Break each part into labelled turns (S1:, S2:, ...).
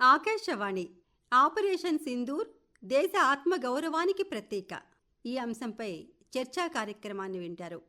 S1: Akashvani. Operation Sindoor దేశ ఆత్మ గౌరవానికి ప్రతీక. ఈ అంశంపై చర్చా కార్యక్రమాన్ని వింటారు.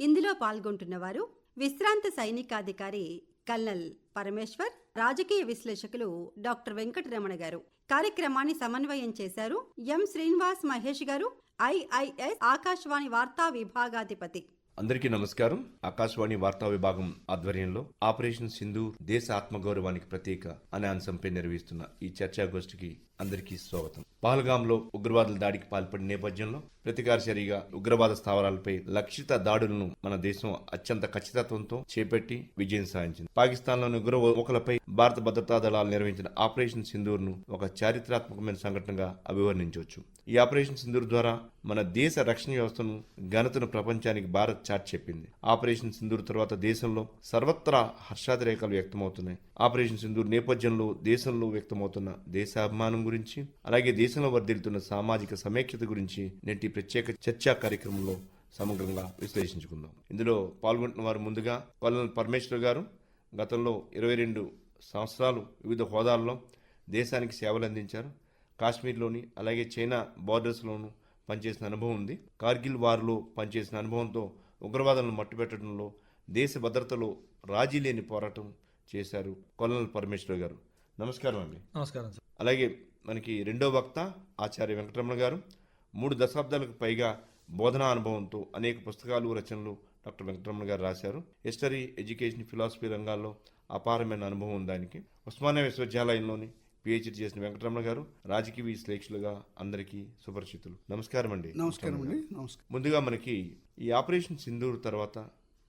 S1: ఇందులో పాల్గొంటున్నవారు విశ్రాంత సైనికాధికారి కల్నల్ పరమేశ్వర్ రాజకీయ విశ్లేషకులు డాక్టర్ వెంకటరమణ గారు. కార్యక్రమాన్ని సమన్వయం చేశారు ఎం శ్రీనివాస్ మహేష్ గారు ఐఐఎస్ ఆకాశవాణి వార్తా విభాగాధిపతి.
S2: అందరికీ నమస్కారం. ఆకాశవాణి వార్తా విభాగం ఆధ్వర్యంలో ఆపరేషన్ సింధు దేశ ఆత్మగౌరవానికి ప్రత్యేక అనే అంశంపై నిర్వహిస్తున్న ఈ చర్చాగోష్ఠికి అందరికీ స్వాగతం. పహల్గాంలో ఉగ్రవాదుల దాడికి పాల్పడిన నేపథ్యంలో ప్రతికార చర్యగా ఉగ్రవాద స్థావరాలపై లక్షిత దాడులను మన దేశం అత్యంత ఖచ్చితత్వంతో చేపట్టి విజయం సాధించింది. పాకిస్తాన్లోని ఉగ్రవోకలపై భారత భద్రతా దళాలు నిర్వహించిన ఆపరేషన్ సింధూర్ను ఒక చారిత్రాత్మకమైన సంఘటనగా అభివర్ణించవచ్చు. ఈ ఆపరేషన్ సింధూర్ ద్వారా మన దేశ రక్షణ వ్యవస్థను ఘనతను ప్రపంచానికి భారత్ చాటి చెప్పింది. ఆపరేషన్ సింధూర్ తర్వాత దేశంలో సర్వత్రా హర్షాతిరేకాలు వ్యక్తమవుతున్నాయి. ఆపరేషన్ సింధూర్ నేపథ్యంలో దేశంలో వ్యక్తమవుతున్న దేశాభిమానం గురించి అలాగే దేశంలో వర్ధిల్లుతున్న సామాజిక సమైక్యత గురించి నేటి ప్రత్యేక చర్చా కార్యక్రమంలో సమగ్రంగా విశ్లేషించుకుందాం. ఇందులో పాల్గొంటున్న వారు ముందుగా కొలనల్ పరమేశ్వర్ గారు గతంలో ఇరవై రెండు సంవత్సరాలు వివిధ హోదాల్లో దేశానికి సేవలు అందించారు. కాశ్మీర్లోని అలాగే చైనా బార్డర్స్లోనూ పనిచేసిన అనుభవం ఉంది. కార్గిల్ వార్లో పనిచేసిన అనుభవంతో ఉగ్రవాదులను మట్టుపెట్టడంలో దేశ భద్రతలో రాజీ లేని పోరాటం చేశారు కొలనల్ పరమేశ్వర్ గారు. నమస్కారం అండి.
S3: నమస్కారం సార్.
S2: అలాగే మనకి రెండో వక్త ఆచార్య వెంకటరమణ గారు. మూడు దశాబ్దాలకు పైగా బోధనా అనుభవంతో అనేక పుస్తకాలు రచనలు డాక్టర్ వెంకటరమణ గారు రాశారు. హిస్టరీ ఎడ్యుకేషన్ ఫిలాసఫీ రంగాల్లో అపారమైన అనుభవం ఉంది దానికి ఉస్మానియా విశ్వవిద్యాలయంలోని పిహెచ్డి చేసిన వెంకటరమణ గారు రాజకీయ విశ్లేషకులుగా అందరికీ సుపరిచితులు నమస్కారం అండి.
S4: నమస్కారం అండి. నమస్కారం.
S2: ముందుగా మనకి ఈ ఆపరేషన్ సింధూర్ తర్వాత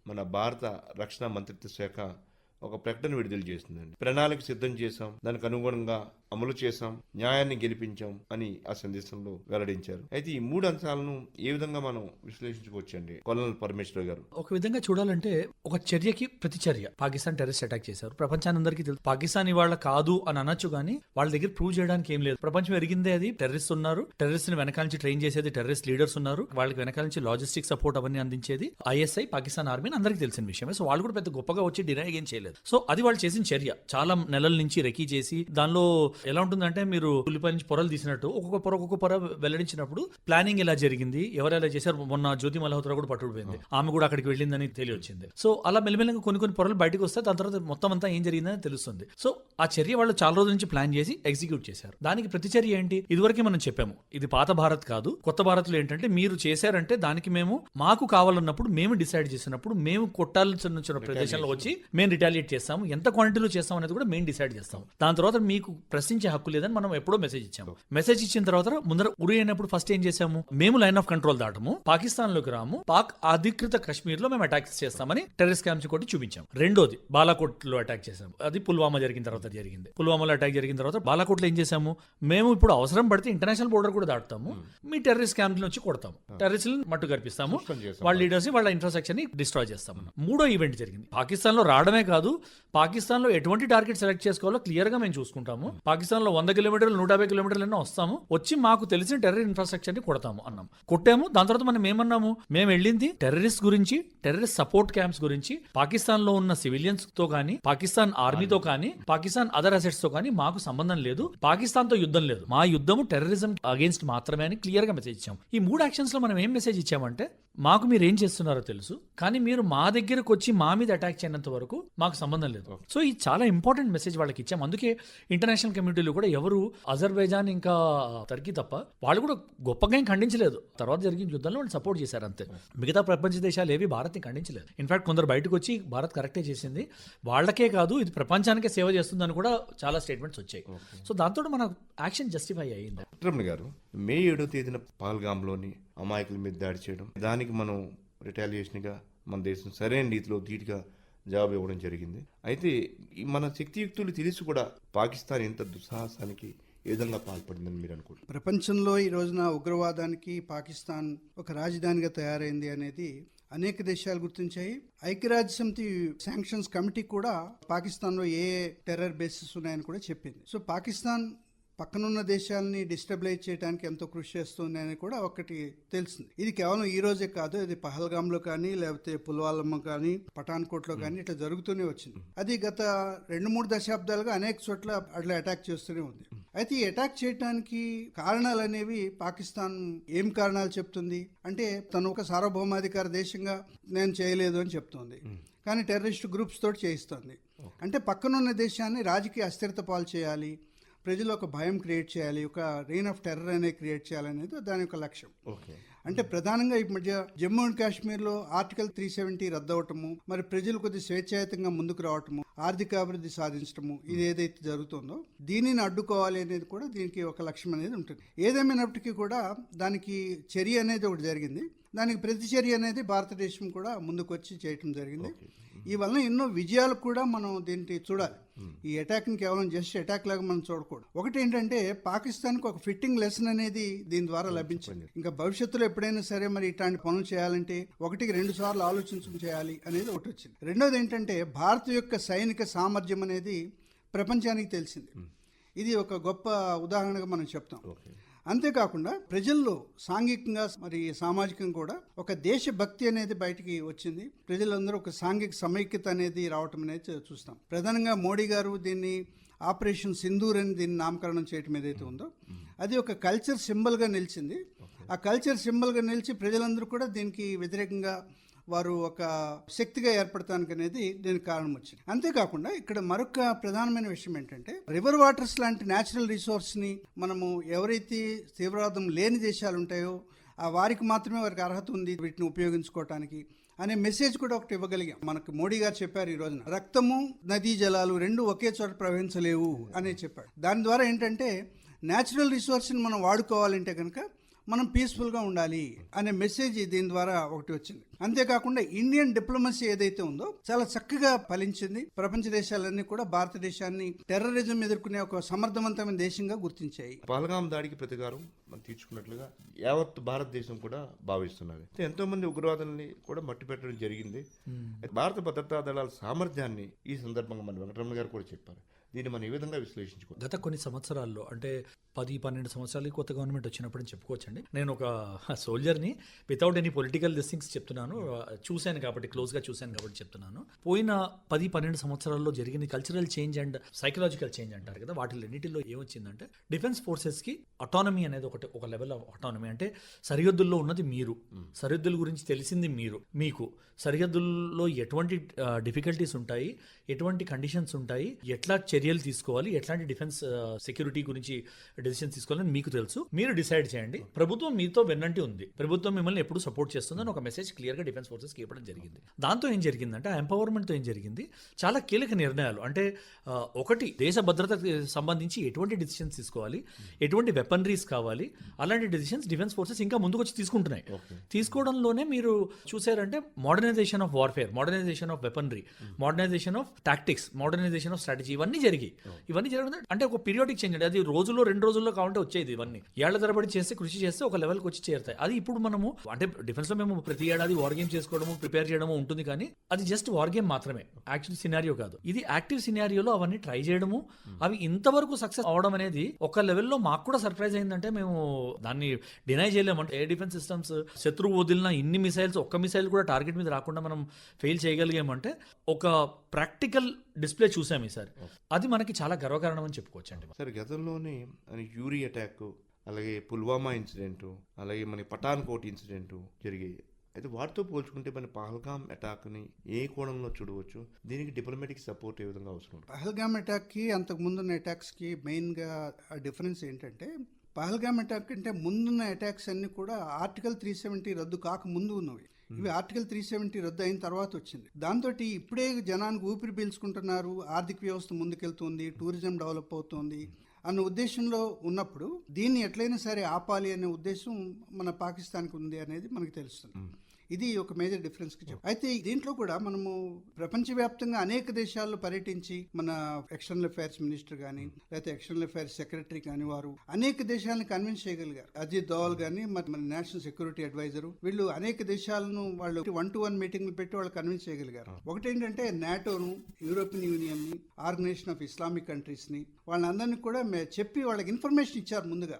S2: మన భారత రక్షణ మంత్రిత్వ శాఖ ఒక ప్రకటన విడుదల చేసిందండి. ప్రణాళిక సిద్ధం చేశాం. దానికి అనుగుణంగా అమలు చేశాం న్యాయాన్ని గెలిపించాం అని ఆ సందేశంలో వెల్లడించారు. అయితే ఈ మూడు అంశాలను ఏ విధంగా మనం విశ్లేషించుకోవచ్చండి? కొల్లల పరమేశ్వర్ గారు.
S3: ఒక విధంగా చూడాలంటే ఒక చర్యకి ప్రతిచర్య. పాకిస్తాన్ టెర్రరిస్ట్ అటాక్ చేశారు. ప్రపంచానందరికీ తెలుసు. పాకిస్తాన్ ఇవాళ కాదు అని అనొచ్చు కానీ వాళ్ళ దగ్గర ప్రూవ్ చేయడానికి ఏం లేదు. ప్రపంచం ఎరిగిందే అది. టెర్రరిస్ట్ ఉన్నారు. టెర్రరిస్ట్ని వెనకాల నుంచి ట్రైన్ చేసేది టెర్రరిస్ట్ లీడర్స్ ఉన్నారు. వాళ్ళకి వెనకాల నుంచి లాజిస్టిక్ సపోర్ట్ అవన్నీ అందించేది ఐఎస్ఐ పాకిస్తాన్ ఆర్మీ అందరికీ తెలిసిన విషయమే. సో వాళ్ళు కూడా పెద్ద గొప్పగా వచ్చి డినై ఏం చేయలేదు. సో అది వాళ్ళు చేసిన చర్య. చాలా నెలల నుంచి రెకీ చేసి దానిలో ఎలా ఉంటుందంటే మీరు ఉల్లిపాయ నుంచి పొరలు తీసినట్టు ఒక్కొక్క పొర ఒక్కొక్క పొర వెల్లడించినప్పుడు ప్లానింగ్ ఎలా జరిగింది? ఎవరు ఎలా చేశారు? మొన్న జ్యోతి మల్హోత్రా కూడా పట్టుకుపోయింది ఆమె కూడా అక్కడికి వెళ్ళిందని తెలియొచ్చింది. సో అలా మెల్లమెల్లగా కొన్ని కొన్ని పొరలు బయటకు వస్తే దాని తర్వాత మొత్తం అంతా ఏం జరిగిందని తెలుస్తుంది. సో ఆ చర్య వాళ్ళు చాలా రోజుల నుంచి ప్లాన్ చేసి ఎగ్జిక్యూట్ చేశారు. దానికి ప్రతిచర్య ఏంటి? ఇదివరకే మనం చెప్పాము ఇది పాత భారత్ కాదు. కొత్త భారత్లో ఏంటంటే మీరు చేశారంటే దానికి మేము మాకు కావాలన్నప్పుడు మేము డిసైడ్ చేసినప్పుడు మేము కొట్టాల్సిన ప్రదేశంలో వచ్చి మేము రిటాలియేట్ చేస్తాము. ఎంత క్వాంటిటీలో చేస్తాం అనేది కూడా మేము డిసైడ్ చేస్తాం దాని తర్వాత మీకు ప్రశ్నించే హక్కు లేదని మనం ఎప్పుడో మెసేజ్ ఇచ్చాము మెసేజ్ ఇచ్చిన తర్వాత ముందర ఉరి అయినప్పుడు ఫస్ట్ ఏం చేశాము? మేము లైన్ ఆఫ్ కంట్రోల్ దాటము పాకిస్తాన్లోకి రాము పాక్ అధికృత కశ్మీర్లో మేము అటాక్స్ చేస్తామని టెర్రరిస్ట్ క్యాంప్స్ కొట్టి చూపించాం. రెండోది బాలాకోట్లో అటాక్ చేసాము అది పుల్వామా జరిగిన తర్వాత జరిగింది. పుల్వామాలో అటాక్ జరిగిన తర్వాత బాలాకోట్లో ఏం చేసాము మేము ఇప్పుడు అవసరం పడితే ఇంటర్నేషనల్ బోర్డర్ కూడా దాటుతాము. మీ టెర్రరిస్ట్ క్యాంప్ నుంచి కొడతాము. టెర్రరిస్ట్ మట్టు కల్పిస్తాము వాళ్ళ లీడర్స్ వాళ్ళ ఇన్ఫ్రాస్ట్రక్చర్ని డిస్ట్రాయ్ చేస్తాము. మూడో ఈవెంట్ జరిగింది. పాకిస్తాన్లో రావడమే కాదు పాకిస్తాన్లో ఎటువంటి టార్గెట్ సెలెక్ట్ చేసుకోవాలో క్లియర్గా మేము చూసుకుంటాము. పాకిస్తాన్లో వంద కిలోమీటర్లు నూట యాభై కిలోమీటర్లు ఎన్నో వస్తాము. వచ్చి మాకు తెలిసిన టెర్రర్ ఇన్ఫ్రాస్ట్రక్చర్ని కొడతాము అన్నాం. కొట్టాము. దాని తర్వాత మనం ఏమన్నాము? మేము వెళ్ళింది టెర్రరిస్ట్ గురించి టెర్రరిస్ట్ సపోర్ట్ క్యాంప్స్ గురించి పాకిస్తాన్లో ఉన్న సివిలియన్స్తో కానీ పాకిస్తాన్ ఆర్మీతో కానీ పాకిస్తాన్ అదర్ అసెట్స్తో కానీ మాకు సంబంధం లేదు. పాకిస్తాన్తో యుద్ధం లేదు. మా యుద్ధము టెర్రరిజం అగేన్స్ట్ మాత్రమే అని క్లియర్గా మెసేజ్ ఇచ్చాం. ఈ మూడు యాక్షన్స్లో మనం ఏం మెసేజ్ ఇచ్చామంటే మాకు మీరు ఏం చేస్తున్నారో తెలుసు కానీ మీరు మా దగ్గరకు వచ్చి మా మీద అటాక్ చేయనంత వరకు మాకు సంబంధం లేదు. సో ఇది చాలా ఇంపార్టెంట్ మెసేజ్ వాళ్ళకి ఇచ్చాం. అందుకే ఇంటర్నేషనల్ కమ్యూనిటీలో కూడా ఎవరు అజర్బైజాన్ ఇంకా టర్కీ తప్ప వాళ్ళు కూడా గొప్పగా ఏం ఖండించలేదు. తర్వాత జరిగిన యుద్ధంలో వాళ్ళు సపోర్ట్ చేశారు అంతే. మిగతా ప్రపంచ దేశాలు ఏవి భారత్ని ఖండించలేదు. ఇన్ఫాక్ట్ కొందరు బయటకు వచ్చి భారత్ కరెక్టే చేసింది. వాళ్ళకే కాదు ఇది ప్రపంచానికే సేవ చేస్తుందని కూడా చాలా స్టేట్మెంట్స్ వచ్చాయి. సో దాంతో మన యాక్షన్ జస్టిఫై అయ్యింది?
S2: గారు మే ఏడో తేదీన పహల్గాంలోని అమాయకుల మీద దాడి చేయడం దానికి మనం రిటాలియేషన్గా మన దేశం సరైన రీతిలో ధీటుగా జవాబు ఇవ్వడం జరిగింది. అయితే మన శక్తియుక్తులు తెలిసి కూడా పాకిస్తాన్ ఎంత దుస్సాహసానికి ఏ విధంగా పాల్పడిందని మీరు అనుకుంటారు
S4: ప్రపంచంలో ఈ రోజున ఉగ్రవాదానికి పాకిస్తాన్ ఒక రాజధానిగా తయారైంది అనేది అనేక దేశాలు గుర్తించాయి. ఐక్యరాజ్యసమితి శాంక్షన్స్ కమిటీ కూడా పాకిస్తాన్లో ఏ టెర్రర్ బేసిస్ ఉన్నాయని కూడా చెప్పింది. సో పాకిస్తాన్ పక్కనున్న దేశాలని డిస్టబిలైజ్ చేయడానికి ఎంతో కృషి చేస్తుంది అని కూడా ఒకటి తెలిసింది. ఇది కేవలం ఈ రోజే కాదు ఇది పహల్గామ్లో కానీ లేకపోతే పుల్వాలమ్మ కానీ పఠాన్కోట్లో కానీ ఇట్లా జరుగుతూనే వచ్చింది. అది గత రెండు మూడు దశాబ్దాలుగా అనేక చోట్ల అట్లా అటాక్ చేస్తూనే ఉంది. అయితే ఈ అటాక్ చేయడానికి కారణాలు అనేవి పాకిస్తాన్ ఏం కారణాలు చెప్తుంది? అంటే తను ఒక సార్వభౌమాధికార దేశంగా నేను చేయలేదు అని చెప్తోంది. కానీ టెర్రరిస్ట్ గ్రూప్స్ తోటి చేయిస్తోంది. అంటే పక్కనున్న దేశాన్ని రాజకీయ అస్థిరత పాలు చేయాలి ప్రజలు ఒక భయం క్రియేట్ చేయాలి ఒక రెయిన్ ఆఫ్ టెర్రర్ అనేది క్రియేట్ చేయాలనేది దాని యొక్క లక్ష్యం.
S2: ఓకే.
S4: అంటే ప్రధానంగా ఈ మధ్య జమ్మూ అండ్ కాశ్మీర్లో ఆర్టికల్ త్రీ సెవెంటీ రద్దవటము మరి ప్రజలు కొద్ది స్వేచ్ఛాయుతంగా ముందుకు రావటము ఆర్థిక అభివృద్ధి సాధించటము ఇది ఏదైతే జరుగుతుందో దీనిని అడ్డుకోవాలి అనేది కూడా దీనికి ఒక లక్ష్యం అనేది ఉంటుంది. ఏదేమైనప్పటికీ కూడా దానికి చర్య అనేది ఒకటి జరిగింది. దానికి ప్రతిచర్య అనేది భారతదేశం కూడా ముందుకు వచ్చి చేయటం జరిగింది. ఈ వలన ఎన్నో విజయాలు కూడా మనం దీనికి చూడాలి. ఈ అటాక్ని కేవలం జస్ట్ అటాక్ లాగా మనం చూడకూడదు. ఒకటి ఏంటంటే పాకిస్తాన్కి ఒక ఫిట్టింగ్ లెసన్ అనేది దీని ద్వారా లభించింది. ఇంకా భవిష్యత్తులో ఎప్పుడైనా సరే మరి ఇట్లాంటి పనులు చేయాలంటే ఒకటికి రెండు సార్లు ఆలోచించుకుని చేయాలి అనేది ఒకటి వచ్చింది. రెండోది ఏంటంటే భారత్ యొక్క సైనిక సామర్థ్యం అనేది ప్రపంచానికి తెలిసింది. ఇది ఒక గొప్ప ఉదాహరణగా మనం చెప్తాం. అంతేకాకుండా ప్రజల్లో సాంఘికంగా మరి సామాజికంగా కూడా ఒక దేశభక్తి అనేది బయటికి వచ్చింది. ప్రజలందరూ ఒక సాంఘిక సమైక్యత అనేది రావటం అనేది చూస్తాం. ప్రధానంగా మోడీ గారు దీన్ని ఆపరేషన్ సింధూర్ అని దీన్ని నామకరణం చేయటం ఏదైతే ఉందో అది ఒక కల్చర్ సింబల్గా నిలిచింది. ఆ కల్చర్ సింబల్గా నిలిచి ప్రజలందరూ కూడా దీనికి వ్యతిరేకంగా వారు ఒక శక్తిగా ఏర్పడటానికి అనేది దీనికి కారణం వచ్చింది అంతేకాకుండా ఇక్కడ మరొక ప్రధానమైన విషయం ఏంటంటే రివర్ వాటర్స్ లాంటి న్యాచురల్ రిసోర్స్ని మనము ఎవరైతే తీవ్రవాదం లేని దేశాలు ఉంటాయో ఆ వారికి మాత్రమే వారికి అర్హత ఉంది వీటిని ఉపయోగించుకోవటానికి అనే మెసేజ్ కూడా ఒకటి ఇవ్వగలిగాం. మనకు మోడీ గారు చెప్పారు ఈ రోజున రక్తము నదీ జలాలు రెండు ఒకే చోట ప్రవహించలేవు అని చెప్పాడు. దాని ద్వారా ఏంటంటే న్యాచురల్ రిసోర్స్ని మనం వాడుకోవాలంటే కనుక మనం పీస్ఫుల్గా ఉండాలి అనే మెసేజ్ దీని ద్వారా ఒకటి వచ్చింది. అంతేకాకుండా ఇండియన్ డిప్లొమసీ ఏదైతే ఉందో చాలా చక్కగా ఫలించింది. ప్రపంచ దేశాలన్నీ కూడా భారతదేశాన్ని టెర్రరిజం ఎదుర్కొనే ఒక సమర్థవంతమైన దేశంగా గుర్తించాయి.
S2: పహల్గాం దాడికి ప్రతీకారం మనం తీర్చుకున్నట్లుగా యావత్ భారతదేశం కూడా భావిస్తున్నది. అయితే ఎంతో మంది ఉగ్రవాదుల్ని కూడా మట్టి పెట్టడం జరిగింది. భారత భద్రతా దళాల సామర్థ్యాన్ని ఈ సందర్భంగా మన వెంకటరమణ గారు కూడా చెప్పారు. దీన్ని మనం ఏ విధంగా విశ్లేషించుకోవాలి?
S3: గత కొన్ని సంవత్సరాల్లో అంటే పది పన్నెండు సంవత్సరాలకి కొత్త గవర్నమెంట్ వచ్చినప్పుడు చెప్పుకోవచ్చండి. నేను ఒక సోల్జర్ని వితౌట్ ఎనీ పొలిటికల్ థింగ్స్ చెప్తున్నాను. చూశాను కాబట్టి క్లోజ్గా చూశాను కాబట్టి చెప్తున్నాను. పోయిన పది పన్నెండు సంవత్సరాల్లో జరిగిన cultural change and psychological change అంటారు కదా వాటిలన్నిటిలో ఏమొచ్చిందంటే డిఫెన్స్ ఫోర్సెస్కి అటానమీ అనేది ఒకటి ఒక లెవెల్ ఆఫ్ అటానమీ అంటే సరిహద్దుల్లో ఉన్నది మీరు. సరిహద్దుల గురించి తెలిసింది మీరు. మీకు సరిహద్దుల్లో ఎటువంటి డిఫికల్టీస్ ఉంటాయి. ఎటువంటి కండిషన్స్ ఉంటాయి ఎట్లా చర్యలు తీసుకోవాలి ఎట్లాంటి డిఫెన్స్ సెక్యూరిటీ గురించి డెసిషన్ తీసుకోవాలని మీకు తెలుసు. మీరు డిసైడ్ చేయండి. ప్రభుత్వం మీతో వెన్నంటి ఉంది. ప్రభుత్వం మిమ్మల్ని ఎప్పుడు సపోర్ట్ చేస్తుందని ఒక మెసేజ్ క్లియర్గా డిఫెన్స్ ఫోర్సెస్ ఇవ్వడం జరిగింది. దాంతో ఏం జరిగిందంటే ఆ ఎంపవర్మెంట్తో ఏం జరిగింది? చాలా కీలక నిర్ణయాలు. అంటే ఆ, ఒకటి దేశ భద్రతకు సంబంధించి ఎటువంటి డిసిషన్స్ తీసుకోవాలి? ఎటువంటి వెపనరీస్ కావాలి? అలాంటి డిసిషన్స్ డిఫెన్స్ ఫోర్సెస్ ఇంకా ముందుకు వచ్చి తీసుకుంటున్నాయి తీసుకోవడంలోనే మీరు చూసారంటే modernisation of warfare modernisation of weaponry modernisation of tactics modernisation of strategy ఇవన్నీ జరిగాయి. ఇవన్నీ జరగడం అంటే ఒక పీరియాడిక్ చేంజ్ అండి. అది రోజులో రెండు రోజుల్లో కావాలంటే వచ్చేది ఇవన్నీ. ఏళ్ళ తరబడి చేస్తే కృషి చేస్తే ఒక లెవెల్కి వచ్చి చేరుతాయి. అది ఇప్పుడు మనము అంటే డిఫెన్స్లో మేము ప్రతి ఏడాది వార్ గేమ్ చేసుకోవడము ప్రిపేర్ చేయడము ఉంటుంది కానీ అది జస్ట్ వార్ గేమ్ మాత్రమే. యాక్చువల్ సినారియో కాదు. ఇది యాక్టివ్ సినారియోలో అవన్నీ ట్రై చేయడము అవి ఇంతవరకు సక్సెస్ అవడం అనేది ఒక లెవెల్లో మాకు కూడా సర్ప్రైజ్ అయిందంటే మేము దాన్ని డినై చేయలేమంటే ఎయిర్ డిఫెన్స్ సిస్టమ్స్ శత్రువు వదిలిన ఇన్ని మిసైల్స్ ఒక్క మిసైల్ కూడా టార్గెట్ మీద రాకుండా మనం ఫెయిల్ చేయగలిగామంటే ఒక ప్రాక్టికల్ డిస్ప్లే చూసాం ఈసారి. అది మనకి చాలా గర్వకారణం అని చెప్పుకోవచ్చండి.
S2: సరే గతంలోనే యూరి అటాక్ అలాగే పుల్వామా ఇన్సిడెంట్ అలాగే మన పఠాన్ కోట్ ఇన్సిడెంట్ జరిగాయి. అయితే వాటితో పోల్చుకుంటే మన పహల్గామ్ అటాక్ని ఏ కోణంలో చూడవచ్చు? దీనికి డిప్లొమాటిక్ సపోర్ట్ ఏ విధంగా అవసరం?
S4: పహల్గామ్ అటాక్కి అంతకు ముందున్న అటాక్స్కి మెయిన్గా డిఫరెన్స్ ఏంటంటే పహల్గామ్ అటాక్ కంటే ముందున్న అటాక్స్ అన్ని కూడా ఆర్టికల్ త్రీ సెవెంటీ రద్దు కాక ముందు ఉన్నవి. ఇవి ఆర్టికల్ త్రీ సెవెంటీ రద్దు అయిన తర్వాత వచ్చింది. దాంతో ఇప్పుడే జనానికి ఊపిరి పీల్చుకుంటున్నారు. ఆర్థిక వ్యవస్థ ముందుకెళ్తుంది. టూరిజం డెవలప్ అవుతుంది అన్న ఉద్దేశంలో ఉన్నప్పుడు దీన్ని ఎట్లయినా సరే ఆపాలి అనే ఉద్దేశం మన పాకిస్తాన్కి ఉంది అనేది మనకు తెలుస్తుంది. ఇది ఒక మేజర్ డిఫరెన్స్కి చెప్పు అయితే దీంట్లో కూడా మనము ప్రపంచవ్యాప్తంగా అనేక దేశాల్లో పర్యటించి మన ఎక్స్టర్నల్ అఫైర్స్ మినిస్టర్ కానీ లేకపోతే ఎక్స్టర్నల్ అఫైర్స్ సెక్రటరీ కానీ వారు అనేక దేశాలను కన్విన్స్ చేయగలిగారు. అజిత్ దోవల్ కానీ మరి మన నేషనల్ సెక్యూరిటీ అడ్వైజర్ వీళ్ళు అనేక దేశాలను వాళ్ళు వన్ టు వన్ మీటింగ్లు పెట్టి వాళ్ళు కన్విన్స్ చేయగలిగారు. ఒకటేంటంటే నాటోను యూరోపియన్ యూనియన్ని ఆర్గనైజేషన్ ఆఫ్ ఇస్లామిక్ కంట్రీస్ని వాళ్ళందరినీ కూడా చెప్పి వాళ్ళకి ఇన్ఫర్మేషన్ ఇచ్చారు ముందుగా.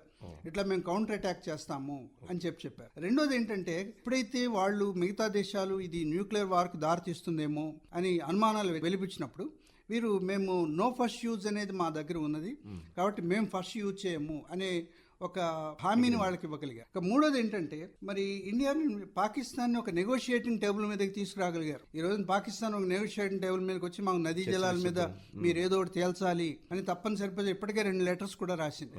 S4: ఇట్లా మేము కౌంటర్ అటాక్ చేస్తాము అని చెప్పి చెప్పారు. రెండోది ఏంటంటే ఎప్పుడైతే వాళ్ళు మిగతా దేశాలు ఇది న్యూక్లియర్ వార్కు దారితీస్తుందేమో అని అనుమానాలు వెలిపించినప్పుడు వీరు మేము నో ఫస్ట్ యూజ్ అనేది మా దగ్గర ఉన్నది. కాబట్టి మేము ఫస్ట్ యూజ్ చేయము అనే ఒక హామీని వాళ్ళకి ఇవ్వగలిగారు. ఇక మూడోది ఏంటంటే మరి ఇండియా పాకిస్తాన్ ఒక నెగోషియేటింగ్ టేబుల్ మీదకి తీసుకురాగలిగారు. ఈ రోజు పాకిస్తాన్ ఒక నెగోషియేటింగ్ టేబుల్ మీదకి వచ్చి మాకు నదీ జలాల మీద మీరు ఏదో ఒకటి తేల్చాలి అని తప్పనిసరిపోతే ఇప్పటికే రెండు లెటర్స్ కూడా రాసింది.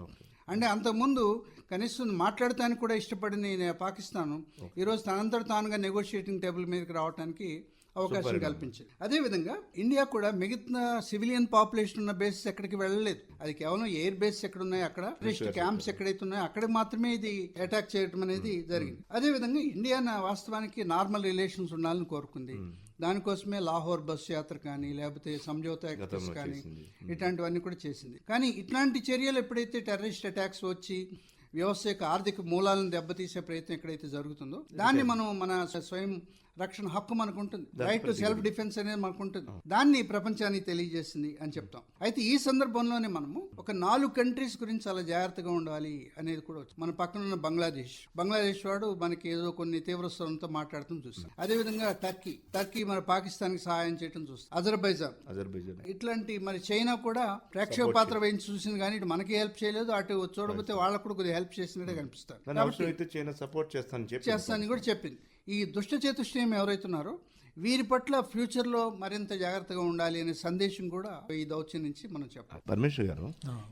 S4: అంటే అంతకుముందు కనీసం మాట్లాడటానికి కూడా ఇష్టపడిన పాకిస్తాన్. ఈరోజు తనంతట తానుగా నెగోషియేటింగ్ టేబుల్ మీదకి రావడానికి అవకాశం కల్పించింది. అదేవిధంగా ఇండియా కూడా మిగతా సివిలియన్ పాపులేషన్ ఉన్న బేసెస్ ఎక్కడికి వెళ్ళలేదు. అది కేవలం ఎయిర్ బేస్ ఎక్కడ ఉన్నాయో అక్కడ టెస్ట్ క్యాంప్స్ ఎక్కడైతే ఉన్నాయో అక్కడ మాత్రమే ఇది అటాక్ చేయడం అనేది జరిగింది. అదేవిధంగా ఇండియా నా వాస్తవానికి నార్మల్ రిలేషన్స్ ఉండాలని కోరుకుంది. దానికోసమే లాహోర్ బస్ యాత్ర కానీ లేకపోతే సంజోతా ఎక్స్ప్రెస్ కానీ ఇట్లాంటివన్నీ కూడా చేసింది. కానీ ఇట్లాంటి చర్యలు ఎప్పుడైతే టెర్రరిస్ట్ అటాక్స్ వచ్చి వ్యవస్థ యొక్క ఆర్థిక మూలాలను దెబ్బతీసే ప్రయత్నం ఎక్కడైతే జరుగుతుందో దాన్ని మనం మన స్వయం రక్షణ హక్కు మనకు ఉంటుంది రైట్ టు సెల్ఫ్ డిఫెన్స్ అనేది మనకు ఉంటుంది దాన్ని ప్రపంచానికి తెలియజేసింది అని చెప్తాం. అయితే ఈ సందర్భంలోనే మనము ఒక నాలుగు కంట్రీస్ గురించి చాలా జాగ్రత్తగా ఉండాలి అనేది కూడా. మన పక్కన ఉన్న బంగ్లాదేశ్. బంగ్లాదేశ్ వాడు మనకి ఏదో కొన్ని తీవ్రస్వరంతో మాట్లాడటం చూస్తాం అదేవిధంగా టర్కీ. టర్కీ మన పాకిస్తాన్కి సహాయం చేయడం చూస్తాం అజర్బైజాన్.
S2: అజర్బైజాన్.
S4: ఇట్లాంటి మరి చైనా కూడా ప్రేక్షక పాత్ర వహించి చూసింది కానీ ఇటు మనకి హెల్ప్ చేయలేదు. అటు చూడకపోతే వాళ్ళకు కూడా కొద్దిగా హెల్ప్ చేసినట్టే కనిపిస్తారు
S2: చైనా సపోర్ట్ చేస్తానని చెప్పి
S4: చేస్తానని కూడా చెప్పింది. ఈ దుష్ట చతుష్టయం ఎవరైతే ఉన్నారో వీరి పట్ల ఫ్యూచర్లో మరింత జాగ్రత్తగా ఉండాలి అనే సందేశం కూడా ఈ దౌత్యం నుంచి మనం చెప్పాలి.
S2: పరమేశ్వర్ గారు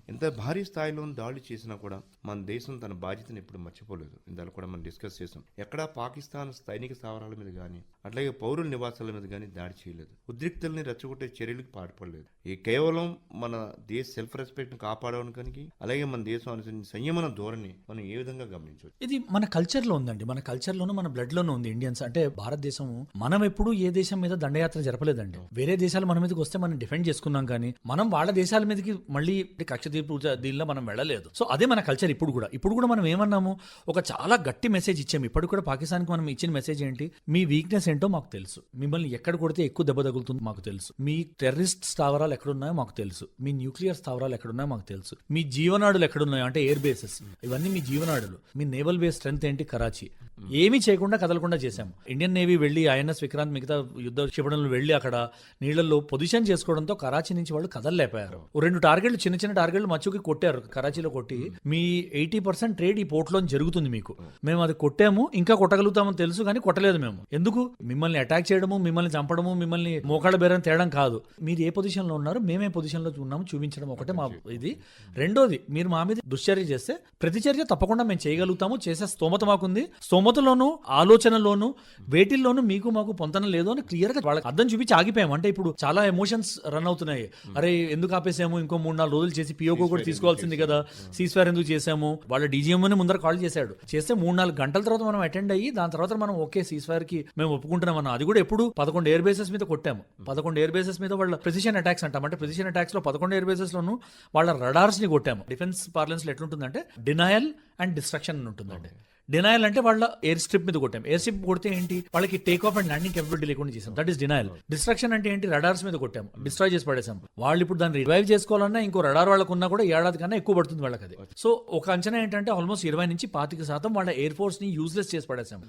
S2: ఎంత భారీ స్థాయిలో దాడి చేసినా కూడా మన దేశం తన బాధ్యతను ఎప్పుడు మర్చిపోలేదు. ఇందాక కూడా మనం డిస్కస్ చేసాం. ఎక్కడా పాకిస్తాన్ సైనిక స్థావరాల మీద కానీ అట్లాగే పౌరుల నివాసాల మీద కానీ దాడి చేయలేదు. ఉద్రిక్తల్ని రెచ్చగొట్టే చర్యలకు పాల్పడలేదు. ఈ కేవలం మన దేశ సెల్ఫ్ రెస్పెక్ట్ని కాపాడడానికి అలాగే మన దేశం అనుసరించిన సంయమన ధోరణి మనం ఏ విధంగా గమనించవచ్చు?
S3: ఇది మన కల్చర్లో ఉందండి. మన కల్చర్ లోను మన బ్లడ్ లోనూ ఉంది ఇండియన్స్ అంటే భారతదేశం మనం ఎప్పుడు ఏ దేశం మీద దండయాత్ర జరపలేదండి. వేరే దేశాలు మన మీదకి వస్తే మనం డిఫెండ్ చేసుకున్నాం కానీ మనం వాళ్ళ దేశాల మీదకి మళ్ళీ కక్ష తీర్పు దీనిలో మనం వెళ్ళలేదు. సో అదే మన కల్చర్ ఇప్పుడు కూడా. ఇప్పుడు కూడా మనం ఏమన్నాము? ఒక చాలా గట్టి మెసేజ్ ఇచ్చాము. ఇప్పటికి కూడా పాకిస్తాన్కి మనం ఇచ్చిన మెసేజ్ ఏంటి? మీ వీక్నెస్ ఏంటో మాకు తెలుసు. మిమ్మల్ని ఎక్కడ కొడితే ఎక్కువ దెబ్బ తగులుతుందో మాకు తెలుసు. మీ టెర్రరిస్ట్ స్థావరాలు ఎక్కడున్నాయో మాకు తెలుసు. మీ న్యూక్లియర్ స్థావరాలు ఎక్కడున్నాయో మాకు తెలుసు. మీ జీవనాడులు ఎక్కడున్నాయో అంటే ఎయిర్ బేసెస్. ఇవన్నీ మీ జీవనాడులు. మీ నేవల్ బేస్ స్ట్రెంత్ ఏంటి? కరాచీ. ఏమీ చేయకుండా కదలకుండా చేశాము. ఇండియన్ నేవీ వెళ్ళి ఐఎన్ఎస్ విక్రాంత్ మిగతా యుద్ధ క్షిపణులు వెళ్ళి అక్కడ నీళ్ళలో పొజిషన్ చేసుకోవడంతో కరాచీ నుంచి వాళ్ళు కదలలేపారు రెండు టార్గెట్లు చిన్న చిన్న టార్గెట్లు మచ్చుకి కొట్టారు కరాచీలో కొట్టి. మీ ఎయిటీ పర్సెంట్ ట్రేడ్ ఈ పోర్ట్లో జరుగుతుంది మీకు. మేము అది కొట్టాము ఇంకా కొట్టగలుగుతామని తెలుసు కానీ కొట్టలేదు మేము. ఎందుకు? మిమ్మల్ని అటాక్ చేయడము మిమ్మల్ని చంపడము మిమ్మల్ని మోకాళ్ళ బేరం తేడం కాదు. మీరు ఏ పొజిషన్లో ఉన్నారు మేమే పొజిషన్లో ఉన్నాము చూపించడం ఒకటే మా ఇది. రెండోది మీరు మా మీద దుశ్చర్య చేస్తే ప్రతిచర్య తప్పకుండా మేము చేయగలుగుతాము చేసే స్తోమత మాకుంది. స్తోమతలోను ఆలోచనలోను వేటిల్లోనూ మీకు మాకు పొంతన లేదు అని క్లియర్గా వాళ్ళకి అర్థం చూపించి ఆగిపోయాము అంటే ఇప్పుడు చాలా ఎమోషన్స్ రన్ అవుతున్నాయి. అరే ఎందుకు ఆపేసాము? ఇంకో మూడు నాలుగు రోజులు చేసి పియోకో కూడా తీసుకోవాల్సింది కదా. సీస్ఫైర్ ఎందుకు చేసాము వాళ్ళ డీజీఎం అని ముందర కాల్ చేశాడు. చేస్తే మూడు నాలుగు గంటల తర్వాత మనం అటెండ్ అయ్యి దాని తర్వాత మనం ఓకే సీస్ఫైర్కి మేము ఒప్పుకుంటున్నాం అన్న. అది కూడా ఎప్పుడు పదకొండు ఎయిర్ బేసెస్ మీద కొట్టాము. పదకొండు ఎయిర్ బేసెస్ మీద వాళ్ళ ప్రెసిషన్ అటాక్స్ అంటాం. అంటే ప్రెసిషన్ అటాక్స్లో పదకొండు ఎయిర్ బేసెస్ లోను వాళ్ళ రడార్స్ని కొట్టాము. డిఫెన్స్ పార్లెన్స్లో ఎట్లుంటుందంటే డినయల్ అండ్ డిస్ట్రక్షన్ ఉంటుందండి. డినయల్ అంటే వాళ్ళ ఎయిర్ స్ట్రిప్ మీద కొట్టాం. ఎయిర్ స్ట్రిప్ కొడితే ఏంటి? వాళ్ళకి take off and landing capability లేకుండా చేసాం దట్ ఈస్ డినయల్ డిస్ట్రక్షన్ అంటే ఏంటి? రడార్స్ మీద కొట్టాం. డిస్ట్రాయ్ చేసి పడేసాం వాళ్ళు ఇప్పుడు దాన్ని రివైవ్ చేసుకోవాలన్నా ఇంకో రడార్ వాళ్ళకు ఉన్నా కూడా ఏడాది కన్నా ఎక్కువ పడుతుంది వాళ్ళకి అది. సో ఒక అంచనా ఏంటంటే ఆల్మోస్ట్ ఇరవై నుంచి పాతిక శాతం వాళ్ళ ఎయిర్ ఫోర్స్ని యూజ్లెస్ చేసి పడేసాం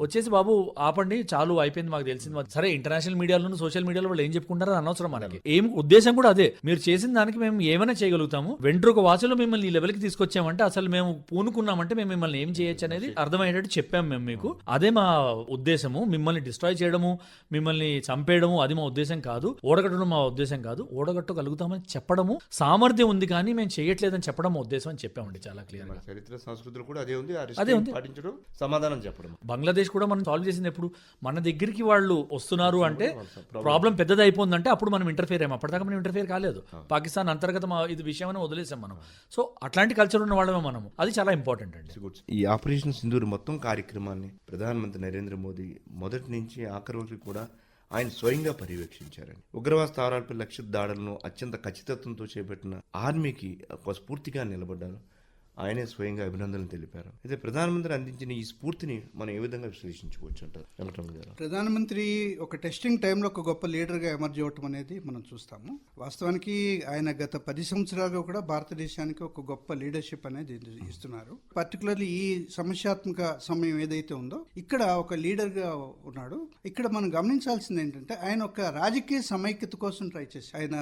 S3: వచ్చేసి బాబు ఆపండి. చాలు అయిపోయింది మాకు తెలిసింది సరే ఇంటర్నేషనల్ మీడియాలోను సోషల్ మీడియాలో వాళ్ళు ఏం చెప్పుకుంటారో అనవసరం మనకి. ఏం ఉద్దేశం కూడా అదే. మీరు చేసిన దానికి మేము ఏమైనా చేయగలుగుతాము. వెంట్రుక వాసులో మిమ్మల్ని ఈ లెవెల్కి తీసుకొచ్చామంటే అసలు మేము పూనుకున్నామంటే మేము మిమ్మల్ని ఏం చేయొచ్చు అనేది అర్థమయ్యేటట్టు చెప్పాం మేము మీకు. అదే మా ఉద్దేశము మిమ్మల్ని డిస్ట్రాయ్ చేయడము మిమ్మల్ని చంపేయడము అది మా ఉద్దేశం కాదు. ఓడగట్టడం మా ఉద్దేశం కాదు. ఓడగట్టగలుగుతామని చెప్పడము సామర్థ్యం ఉంది కానీ మేము చేయట్లేదని చెప్పడం మా ఉద్దేశం అని చెప్పామండి చాలా క్లియర్
S2: మన చరిత్ర సంస్కృతులు కూడా అదే ఉంది.
S3: అదే ఉంది.
S2: పాటించడం సమాధానం చెప్పడం.
S3: బంగ్లాదేశ్ కూడా మనం సాల్వ్ చేసింది ఎప్పుడు? మన దగ్గరికి వాళ్ళు వస్తున్నారు అంటే ప్రాబ్లం పెద్దది అయిపోయిందంటే అప్పుడు మనం ఇంటర్ఫియర్ అయ్యాం. అప్పటిదాకా మనం ఇంటర్ఫియర్ కాలేదు. పాకిస్తాన్ అంతర్గత ఇది విషయం అని వదిలేసాం మనం. సో అట్లాంటి కల్చర్ ఉన్న వాళ్ళమే మనము. అది చాలా ఇంపార్టెంట్ ఇంపార్టెంట్ అండి.
S2: గుడ్. ఈ ఆపరేషన్ సింధూర్ మొత్తం కార్యక్రమాన్ని ప్రధానమంత్రి నరేంద్ర మోదీ మొదటి నుంచి ఆఖరి వరకు కూడా ఆయన స్వయంగా పర్యవేక్షించారండి. ఉగ్రవాద స్థావరాలపై లక్ష్య దాడులను అత్యంత ఖచ్చితత్వంతో చేపట్టిన ఆర్మీకి ఒక స్ఫూర్తిగా నిలబడ్డారు. ఆయనే స్వయంగా అభినందనలు తెలిపారు. అయితే ప్రధానమంత్రి అందించిన ఈ స్ఫూర్తిని మనం ఏ విధంగా విశ్లేషించవచ్చు అంటారు? వెంకటరమణ గారు.
S4: ప్రధానమంత్రి ఒక టెస్టింగ్ టైంలో ఒక గొప్ప లీడర్గా ఎమర్జ్ అవ్వటం అనేది మనం చూస్తాము. వాస్తవానికి ఆయన గత పది సంవత్సరాలుగా కూడా భారతదేశానికి ఒక గొప్ప లీడర్షిప్ అనేది ఇస్తున్నారు. పర్టికులర్లీ ఈ సమస్యాత్మక సమయం ఏదైతే ఉందో ఇక్కడ ఒక లీడర్గా ఉన్నాడు. ఇక్కడ మనం గమనించాల్సింది ఏంటంటే ఆయన ఒక రాజకీయ సమైక్యత కోసం ట్రై చేసి ఆయన